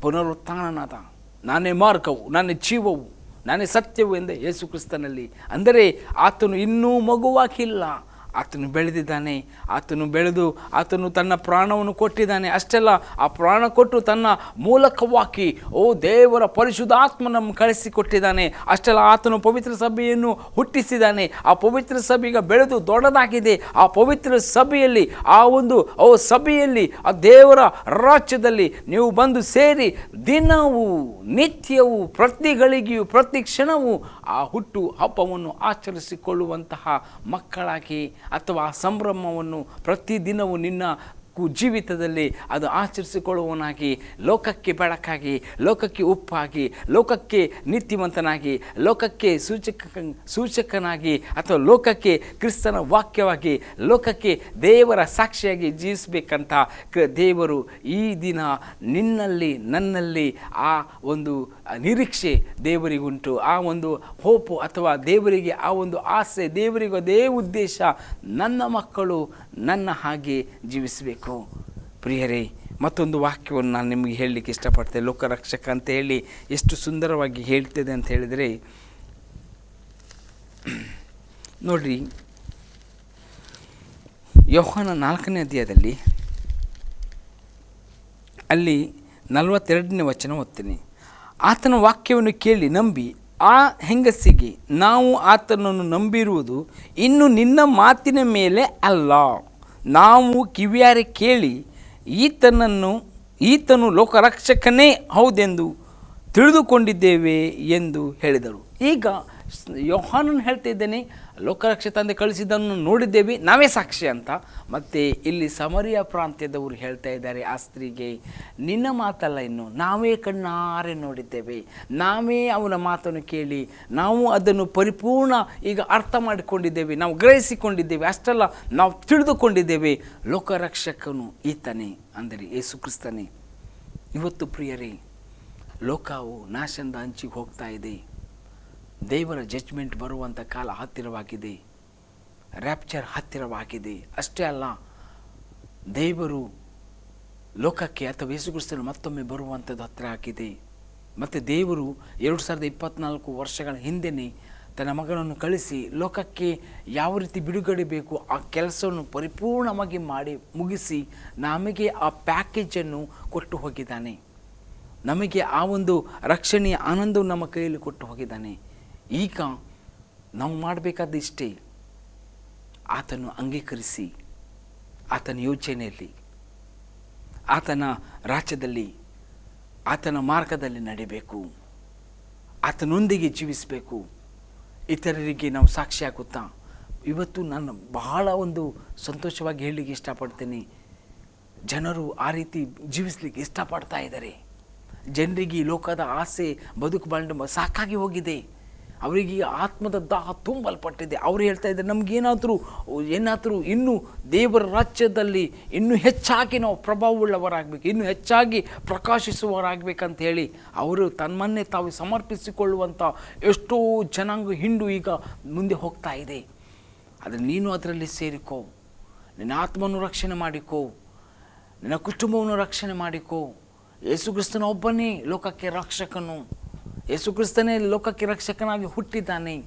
ಪುನರುತ್ಥಾನನಾದ ನಾನೇ ಮಾರ್ಗವು ನಾನೇ ಜೀವವು ನಾನೇ ಸತ್ಯವು ಎಂದೇ ಯೇಸು ಕ್ರಿಸ್ತನಲ್ಲಿ. ಅಂದರೆ ಆತನು ಇನ್ನೂ ಮಗುವಾಗಿಲ್ಲ. ಆತನು ಬೆಳೆದಿದ್ದಾನೆ, ಆತನು ಬೆಳೆದು ಆತನು ತನ್ನ ಪ್ರಾಣವನ್ನು ಕೊಟ್ಟಿದ್ದಾನೆ. ಅಷ್ಟೆಲ್ಲ ಆ ಪ್ರಾಣ ಕೊಟ್ಟು ತನ್ನ ಮೂಲಕವಾಗಿ, ಓ ದೇವರ ಪರಿಶುದ್ಧಾತ್ಮನ ಕಳಿಸಿಕೊಟ್ಟಿದ್ದಾನೆ ಅಷ್ಟೆಲ್ಲ ಆತನು ಪವಿತ್ರ ಸಭೆಯನ್ನು ಹುಟ್ಟಿಸಿದ್ದಾನೆ. ಆ ಪವಿತ್ರ ಸಭೆಗೆ ಬೆಳೆದು ದೊಡ್ಡದಾಗಿದೆ. ಆ ಪವಿತ್ರ ಸಭೆಯಲ್ಲಿ, ಆ ಒಂದು, ಓ ಸಭೆಯಲ್ಲಿ, ಆ ದೇವರ ರಾಜ್ಯದಲ್ಲಿ ನೀವು ಬಂದು ಸೇರಿ ದಿನವೂ, ನಿತ್ಯವೂ ಪ್ರತಿ ಗಳಿಗೆಯೂ ಪ್ರತಿ ಕ್ಷಣವೂ ಆ ಹುಟ್ಟು ಹಬ್ಬವನ್ನು ಆಚರಿಸಿಕೊಳ್ಳುವಂತಹ ಮಕ್ಕಳಾಗಿ ಅಥವಾ ಆ ಸಂಭ್ರಮವನ್ನು ಪ್ರತಿದಿನವೂ ನಿನ್ನ ಜೀವಿತದಲ್ಲಿ ಅದು ಆಚರಿಸಿಕೊಳ್ಳುವವನಾಗಿ, ಲೋಕಕ್ಕೆ ಬೆಳಕಾಗಿ, ಲೋಕಕ್ಕೆ ಉಪ್ಪಾಗಿ, ಲೋಕಕ್ಕೆ ನೀತಿವಂತನಾಗಿ, ಲೋಕಕ್ಕೆ ಸೂಚಕ, ಸೂಚಕನಾಗಿ ಅಥವಾ ಲೋಕಕ್ಕೆ ಕ್ರಿಸ್ತನ ವಾಕ್ಯವಾಗಿ, ಲೋಕಕ್ಕೆ ದೇವರ ಸಾಕ್ಷಿಯಾಗಿ ಜೀವಿಸಬೇಕಂತ ದೇವರು ಈ ದಿನ ನಿನ್ನಲ್ಲಿ, ನನ್ನಲ್ಲಿ ಆ ಒಂದು ನಿರೀಕ್ಷೆ ದೇವರಿಗುಂಟು. ಆ ಒಂದು ಹೋಪು ಅಥವಾ ದೇವರಿಗೆ ಆ ಒಂದು ಆಸೆ ದೇವರಿಗೂ ಅದೇ ಉದ್ದೇಶ ನನ್ನ ಮಕ್ಕಳು ನನ್ನ ಹಾಗೆ ಜೀವಿಸಬೇಕು. ಪ್ರಿಯರೇ, ಮತ್ತೊಂದು ವಾಕ್ಯವನ್ನು ನಾನು ನಿಮಗೆ ಹೇಳಲಿಕ್ಕೆ ಇಷ್ಟಪಡ್ತೇನೆ. ಲೋಕರಕ್ಷಕ ಅಂತ ಹೇಳಿ ಎಷ್ಟು ಸುಂದರವಾಗಿ ಹೇಳ್ತಿದೆ ಅಂತ ಹೇಳಿದರೆ, ನೋಡ್ರಿ, ಯೋಹಾನ ನಾಲ್ಕನೇ ಅಧ್ಯಾಯದಲ್ಲಿ ಅಲ್ಲಿ ನಲವತ್ತೆರಡನೇ ವಚನ ಓದ್ತೀನಿ. ಆತನ ವಾಕ್ಯವನ್ನು ಕೇಳಿ ನಂಬಿ, ಆ ಹೆಂಗಸಿಗೆ ನಾವು ಆತನನ್ನು ನಂಬಿರುವುದು ಇನ್ನು ನಿನ್ನ ಮಾತಿನ ಮೇಲೆ ಅಲ್ಲ. ನಾವು ಕಿವಿಯಾರೆ ಕೇಳಿ, ಈತನನ್ನು, ಈತನು ಲೋಕರಕ್ಷಕನೇ ಹೌದೆಂದು ತಿಳಿದುಕೊಂಡಿದ್ದೇವೆ ಎಂದು ಹೇಳಿದರು. ಈಗ ಯೋಹಾನನ್ ಹೇಳ್ತಾ ಇದ್ದೇನೆ ಲೋಕರಕ್ಷ ತಂದೆ ಕಳಿಸಿದ್ದನ್ನು ನೋಡಿದ್ದೇವೆ, ನಾವೇ ಸಾಕ್ಷಿ ಅಂತ. ಮತ್ತು ಇಲ್ಲಿ ಸಮರಿಯ ಪ್ರಾಂತ್ಯದವರು ಹೇಳ್ತಾ ಇದ್ದಾರೆ, ಆ ಸ್ತ್ರೀಗೆ, ನಿನ್ನ ಮಾತಲ್ಲ ಇನ್ನು, ನಾವೇ ಕಣ್ಣಾರೆ ನೋಡಿದ್ದೇವೆ. ನಾವೇ ಅವನ ಮಾತನ್ನು ಕೇಳಿ, ನಾವು ಅದನ್ನು ಪರಿಪೂರ್ಣ ಈಗ ಅರ್ಥ ಮಾಡಿಕೊಂಡಿದ್ದೇವೆ, ನಾವು ಗ್ರಹಿಸಿಕೊಂಡಿದ್ದೇವೆ, ಅಷ್ಟೆಲ್ಲ, ನಾವು ತಿಳಿದುಕೊಂಡಿದ್ದೇವೆ. ಲೋಕರಕ್ಷಕನು ಈತನೇ ಅಂದರೆ ಯೇಸು ಕ್ರಿಸ್ತನೇ. ಇವತ್ತು ಪ್ರಿಯರೇ, ಲೋಕವು ನಾಶದ ಹಂಚಿಗೆ ಹೋಗ್ತಾ ಇದೆ. ದೇವರ ಜಡ್ಜ್ಮೆಂಟ್ ಬರುವಂಥ ಕಾಲ ಹತ್ತಿರವಾಗಿದೆ. ರ್ಯಾಪ್ಚರ್ ಹತ್ತಿರವಾಗಿದೆ. ಅಷ್ಟೇ ಅಲ್ಲ, ದೇವರು ಲೋಕಕ್ಕೆ ಅಥವಾ ಯೇಸುಕ್ರಿಸ್ತನು ಮತ್ತೊಮ್ಮೆ ಬರುವಂಥದ್ದು ಹತ್ತಿರ ಆಗಿದೆ. ಮತ್ತು ದೇವರು ಎರಡು ಸಾವಿರದ ಇಪ್ಪತ್ನಾಲ್ಕು ವರ್ಷಗಳ ಹಿಂದೆಯೇ ತನ್ನ ಮಗನನ್ನು ಕಳಿಸಿ ಲೋಕಕ್ಕೆ ಯಾವ ರೀತಿ ಬಿಡುಗಡೆ ಬೇಕು ಆ ಕೆಲಸವನ್ನು ಪರಿಪೂರ್ಣವಾಗಿ ಮಾಡಿ ಮುಗಿಸಿ ನಮಗೆ ಆ ಪ್ಯಾಕೇಜನ್ನು ಕೊಟ್ಟು ಹೋಗಿದ್ದಾನೆ. ನಮಗೆ ಆ ಒಂದು ರಕ್ಷಣೆಯ ಆನಂದವು ನಮ್ಮ ಕೈಯಲ್ಲಿ ಕೊಟ್ಟು ಹೋಗಿದ್ದಾನೆ. ಈಗ ನಾವು ಮಾಡಬೇಕಾದ ಇಷ್ಟೇ, ಆತನು ಅಂಗೀಕರಿಸಿ, ಆತನ ಯೋಚನೆಯಲ್ಲಿ, ಆತನ ರಾಜ್ಯದಲ್ಲಿ, ಆತನ ಮಾರ್ಗದಲ್ಲಿ ನಡೀಬೇಕು, ಆತನೊಂದಿಗೆ ಜೀವಿಸಬೇಕು. ಇತರರಿಗೆ ನಾವು ಸಾಕ್ಷಿಯಾಗುತ್ತಾ ಇವತ್ತು ನಾನು ಬಹಳ ಒಂದು ಸಂತೋಷವಾಗಿ ಹೇಳಲಿಕ್ಕೆ ಇಷ್ಟಪಡ್ತೇನೆ. ಜನರು ಆ ರೀತಿ ಜೀವಿಸಲಿಕ್ಕೆ ಇಷ್ಟಪಡ್ತಾ ಇದ್ದಾರೆ. ಜನರಿಗೆ ಲೋಕದ ಆಸೆ ಬದುಕು ಬಾಳ ಸಾಕಾಗಿ ಹೋಗಿದೆ. ಅವರಿಗೆ ಆತ್ಮದ ದಾಹ ತುಂಬಲ್ಪಟ್ಟಿದೆ. ಅವರು ಹೇಳ್ತಾ ಇದ್ದಾರೆ, ನಮಗೇನಾದರೂ, ಏನಾದರೂ ಇನ್ನೂ ದೇವರ ರಾಜ್ಯದಲ್ಲಿ ಇನ್ನೂ ಹೆಚ್ಚಾಗಿ ನಾವು ಪ್ರಭಾವವುಳ್ಳವರಾಗಬೇಕು, ಇನ್ನೂ ಹೆಚ್ಚಾಗಿ ಪ್ರಕಾಶಿಸುವವರಾಗಬೇಕಂತ ಹೇಳಿ ಅವರು ತಮ್ಮನ್ನೇ ತಾವು ಸಮರ್ಪಿಸಿಕೊಳ್ಳುವಂಥ ಎಷ್ಟೋ ಜನಾಂಗ ಹಿಂಡು ಈಗ ಮುಂದೆ ಹೋಗ್ತಾ ಇದೆ. ಆದರೆ ನೀನು ಅದರಲ್ಲಿ ಸೇರಿಕೋ, ನಿನ್ನ ಆತ್ಮವನ್ನು ರಕ್ಷಣೆ ಮಾಡಿಕೋ, ನಿನ್ನ ಕುಟುಂಬವನ್ನು ರಕ್ಷಣೆ ಮಾಡಿಕೋ ಯೇಸುಕ್ರಿಸ್ತನ ಒಬ್ಬನೇ ಲೋಕಕ್ಕೆ ರಕ್ಷಕನು. ಯೇಸುಕ್ರಿಸ್ತನೇ ಲೋಕಕ್ಕೆ ರಕ್ಷಕನಾಗಿ ಹುಟ್ಟಿದ್ದಾನೆ.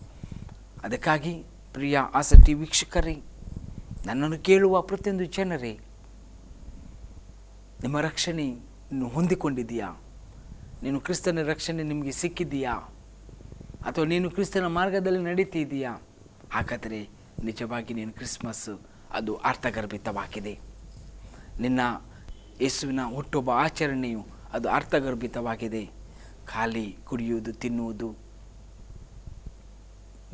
ಅದಕ್ಕಾಗಿ ಪ್ರಿಯ ಆಸಕ್ತಿ ವೀಕ್ಷಕರೇ, ನನ್ನನ್ನು ಕೇಳುವ ಪ್ರತಿಯೊಂದು ಜನರೇ, ನಿಮ್ಮ ರಕ್ಷಣೆ ನೀನು ಹೊಂದಿಕೊಂಡಿದೆಯಾ ನೀನು ಕ್ರಿಸ್ತನ ರಕ್ಷಣೆ ನಿಮಗೆ ಸಿಕ್ಕಿದೆಯಾ ಅಥವಾ ನೀನು ಕ್ರಿಸ್ತನ ಮಾರ್ಗದಲ್ಲಿ ನಡೀತಿದೆಯಾ ಹಾಗಾದರೆ ನಿಜವಾಗಿ ನೀನು ಕ್ರಿಸ್ಮಸ್ ಅದು ಅರ್ಥಗರ್ಭಿತವಾಗಿದೆ. ನಿನ್ನ ಯೇಸುವಿನ ಹುಟ್ಟೊಬ್ಬ ಆಚರಣೆಯು ಅದು ಅರ್ಥಗರ್ಭಿತವಾಗಿದೆ. ಖಾಲಿ ಕುಡಿಯುವುದು, ತಿನ್ನುವುದು.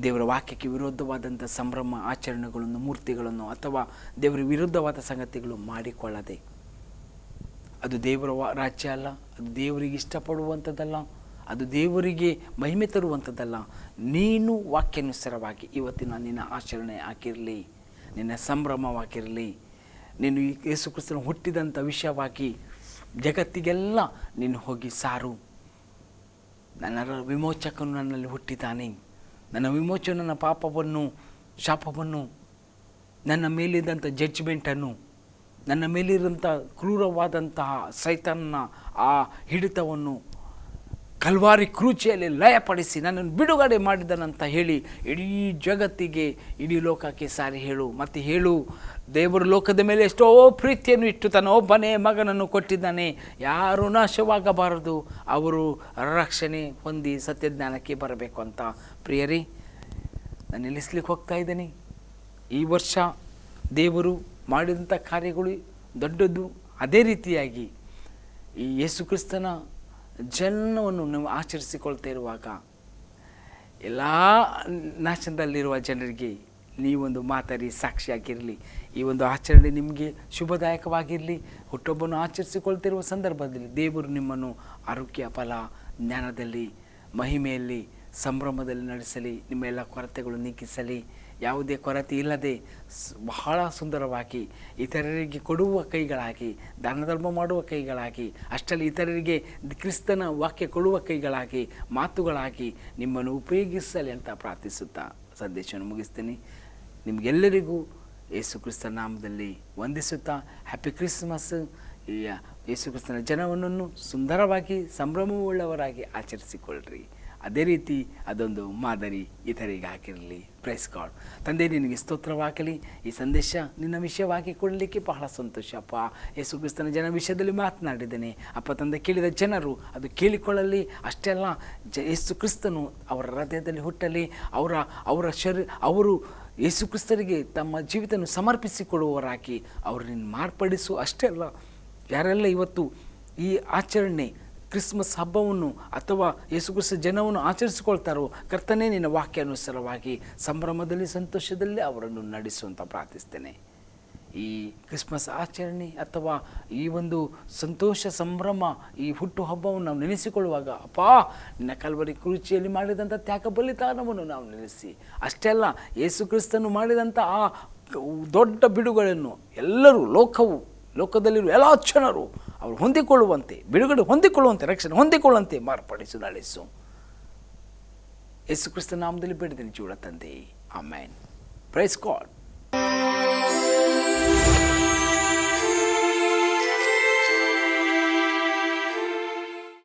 ದೇವರ ವಾಕ್ಯಕ್ಕೆ ವಿರುದ್ಧವಾದಂಥ ಸಂಭ್ರಮ, ಆಚರಣೆಗಳನ್ನು, ಮೂರ್ತಿಗಳನ್ನು ಅಥವಾ ದೇವರ ವಿರುದ್ಧವಾದ ಸಂಗತಿಗಳು ಮಾಡಿಕೊಳ್ಳದೆ. ಅದು ದೇವರ ರಾಜ್ಯ ಅಲ್ಲ, ಅದು ದೇವರಿಗೆ ಇಷ್ಟಪಡುವಂಥದ್ದಲ್ಲ, ಅದು ದೇವರಿಗೆ ಮಹಿಮೆ ತರುವಂಥದ್ದಲ್ಲ. ನೀನು ವಾಕ್ಯಾನುಸಾರವಾಗಿ ಇವತ್ತಿನ ನಿನ್ನ ಆಚರಣೆ ಆಗಿರಲಿ, ನಿನ್ನ ಸಂಭ್ರಮವಾಗಿರಲಿ, ನೀನು ಈ ಕ್ರಿಸ್ತನು ಹುಟ್ಟಿದಂಥ ವಿಷಯವಾಗಿ ಜಗತ್ತಿಗೆಲ್ಲ ನೀನು ಹೋಗಿ ಸಾರು. ನನ್ನ ವಿಮೋಚಕನು ನನ್ನಲ್ಲಿ ಹುಟ್ಟಿದ್ದಾನೆ. ನನ್ನ ವಿಮೋಚನ ನನ್ನ ಪಾಪವನ್ನು, ಶಾಪವನ್ನು, ನನ್ನ ಮೇಲಿದ್ದಂಥ ಜಡ್ಜ್ಮೆಂಟನ್ನು ನನ್ನ ಮೇಲಿರುವಂಥ ಕ್ರೂರವಾದಂತಹ ಸೈತನ್ನ ಆ ಹಿಡಿತವನ್ನು ಕಲ್ವಾರಿ ಕ್ರೂಚಿಯಲ್ಲಿ ಲಯಪಡಿಸಿ ನನ್ನನ್ನು ಬಿಡುಗಡೆ ಮಾಡಿದನಂತ ಹೇಳಿ ಇಡೀ ಜಗತ್ತಿಗೆ, ಇಡೀ ಲೋಕಕ್ಕೆ ಸಾರಿ ಹೇಳು. ಮತ್ತು ಹೇಳು, ದೇವರು ಲೋಕದ ಮೇಲೆ ಎಷ್ಟೋ ಪ್ರೀತಿಯನ್ನು ಇಟ್ಟು ತನ್ನ ಒಬ್ಬನೇ ಮಗನನ್ನು ಕೊಟ್ಟಿದ್ದಾನೆ. ಯಾರೂ ನಾಶವಾಗಬಾರದು. ಅವರು ರಕ್ಷಣೆ ಹೊಂದಿ ಸತ್ಯಜ್ಞಾನಕ್ಕೆ ಬರಬೇಕು ಅಂತ. ಪ್ರಿಯರಿ, ನಾನು ನಿಲ್ಲಿಸ್ಲಿಕ್ಕೆ ಹೋಗ್ತಾ ಇದ್ದೇನೆ. ಈ ವರ್ಷ ದೇವರು ಮಾಡಿದಂಥ ಕಾರ್ಯಗಳು ದೊಡ್ಡದು. ಅದೇ ರೀತಿಯಾಗಿ ಈ ಯೇಸು ಕ್ರಿಸ್ತನ ಜನ್ಮವನ್ನು ನೀವು ಆಚರಿಸಿಕೊಳ್ತಾ ಇರುವಾಗ ಎಲ್ಲ ನಾಶದಲ್ಲಿರುವ ಜನರಿಗೆ ನೀವೊಂದು ಮಾತಾಡಿ ಸಾಕ್ಷಿಯಾಗಿರಲಿ. ಈ ಒಂದು ಆಚರಣೆ ನಿಮಗೆ ಶುಭದಾಯಕವಾಗಿರಲಿ. ಹುಟ್ಟೊಬ್ಬನ್ನು ಆಚರಿಸಿಕೊಳ್ತಿರುವ ಸಂದರ್ಭದಲ್ಲಿ ದೇವರು ನಿಮ್ಮನ್ನು ಆರೋಗ್ಯ, ಫಲ, ಜ್ಞಾನದಲ್ಲಿ, ಮಹಿಮೆಯಲ್ಲಿ, ಸಂಭ್ರಮದಲ್ಲಿ ನಡೆಸಲಿ. ನಿಮ್ಮ ಎಲ್ಲ ಕೊರತೆಗಳು ನೀಗಿಸಲಿ. ಯಾವುದೇ ಕೊರತೆ ಇಲ್ಲದೆ ಬಹಳ ಸುಂದರವಾಗಿ ಇತರರಿಗೆ ಕೊಡುವ ಕೈಗಳಾಗಿ ದಾನ ಧರ್ಮ ಮಾಡುವ ಕೈಗಳಾಗಿ, ಅಷ್ಟರಲ್ಲಿ ಇತರರಿಗೆ ಕ್ರಿಸ್ತನ ವಾಕ್ಯ ಕೊಡುವ ಕೈಗಳಾಗಿ, ಮಾತುಗಳಾಗಿ ನಿಮ್ಮನ್ನು ಉಪಯೋಗಿಸಲಿ ಅಂತ ಪ್ರಾರ್ಥಿಸುತ್ತಾ ಸಂದೇಶವನ್ನು ಮುಗಿಸ್ತೀನಿ. ನಿಮಗೆಲ್ಲರಿಗೂ ಯೇಸು ಕ್ರಿಸ್ತನ ನಾಮದಲ್ಲಿ ವಂದಿಸುತ್ತಾ, ಹ್ಯಾಪಿ ಕ್ರಿಸ್ಮಸ್. ಯೇಸು ಕ್ರಿಸ್ತನ ಜನವನ್ನು ಸುಂದರವಾಗಿ, ಸಂಭ್ರಮವುಳ್ಳವರಾಗಿ ಆಚರಿಸಿಕೊಳ್ಳ್ರಿ. ಅದೇ ರೀತಿ ಅದೊಂದು ಮಾದರಿ ಇತರಿಗೆ ಹಾಕಿರಲಿ. ಪ್ರೈಸ್ ಗಾಡ್ ತಂದೆ, ನಿನಗೆ ಸ್ತೋತ್ರವಾಗಲಿ. ಈ ಸಂದೇಶ ನಿನ್ನ ವಿಷಯವಾಗಿ ಕೊಡಲಿಕ್ಕೆ ಬಹಳ ಸಂತೋಷ, ಅಪ್ಪ. ಯೇಸು ಕ್ರಿಸ್ತನ ಜನ ವಿಷಯದಲ್ಲಿ ಮಾತನಾಡಿದ್ದೇನೆ. ಅಪ್ಪ ತಂದೆ, ಕೇಳಿದ ಜನರು ಅದು ಕೇಳಿಕೊಳ್ಳಲಿ. ಅಷ್ಟೇ ಅಲ್ಲ ಜ, ಯೇಸು ಕ್ರಿಸ್ತನು ಅವರ ಹೃದಯದಲ್ಲಿ ಹುಟ್ಟಲಿ. ಅವರ ಅವರ ಶರೀರ ಅವರು ಯೇಸು ಕ್ರಿಸ್ತರಿಗೆ ತಮ್ಮ ಜೀವಿತವನ್ನು ಸಮರ್ಪಿಸಿಕೊಡುವವರಾಗಿ ನಿನ್ನ ಮಾರ್ಪಡಿಸು. ಅಷ್ಟೇ ಅಲ್ಲ ಯಾರೆಲ್ಲ ಇವತ್ತು ಈ ಆಚರಣೆ ಕ್ರಿಸ್ಮಸ್ ಹಬ್ಬವನ್ನು ಅಥವಾ ಯೇಸುಕ್ರಿಸ್ತ ಜನವನ್ನು ಆಚರಿಸಿಕೊಳ್ತಾರೋ ಕರ್ತನೇ ನಿನ್ನ ವಾಕ್ಯಾನುಸಾರವಾಗಿ ಸಂಭ್ರಮದಲ್ಲಿ ಸಂತೋಷದಲ್ಲಿ ಅವರನ್ನು ನಡೆಸುವಂತ ಪ್ರಾರ್ಥಿಸ್ತೇನೆ. ಈ ಕ್ರಿಸ್ಮಸ್ ಆಚರಣೆ ಅಥವಾ ಈ ಒಂದು ಸಂತೋಷ ಸಂಭ್ರಮ, ಈ ಹುಟ್ಟು ಹಬ್ಬವನ್ನು ನಾವು ನೆನೆಸಿಕೊಳ್ಳುವಾಗ, ಅಪ್ಪಾ ನಕಲ್ವರಿ ಕಲ್ವರಿ ಕುರುಚಿಯಲ್ಲಿ ಮಾಡಿದಂಥ ತ್ಯಾಗ ಬಲಿದಾನವನ್ನು ನಾವು ನೆನೆಸಿ, ಅಷ್ಟೇ ಅಲ್ಲ ಯೇಸು ಕ್ರಿಸ್ತನು ಮಾಡಿದಂಥ ಆ ದೊಡ್ಡ ಬಿಡುಗಳನ್ನು ಎಲ್ಲರೂ, ಲೋಕವು ಲೋಕದಲ್ಲಿರುವ ಎಲ್ಲ ಜನರು ಅವರು ಹೊಂದಿಕೊಳ್ಳುವಂತೆ, ಬಿಡುಗಡೆ ಹೊಂದಿಕೊಳ್ಳುವಂತೆ, ರಕ್ಷಣೆ ಹೊಂದಿಕೊಳ್ಳುವಂತೆ ಮಾರ್ಪಡಿಸು ನಡೆಸು ಯೇಸು ಕ್ರಿಸ್ತ ನಾಮದಲ್ಲಿ ಬೇಡಿದ್ದೇನೆ ಜೀವನ ತಂದೆ. ಆಮೇನ್. Praise God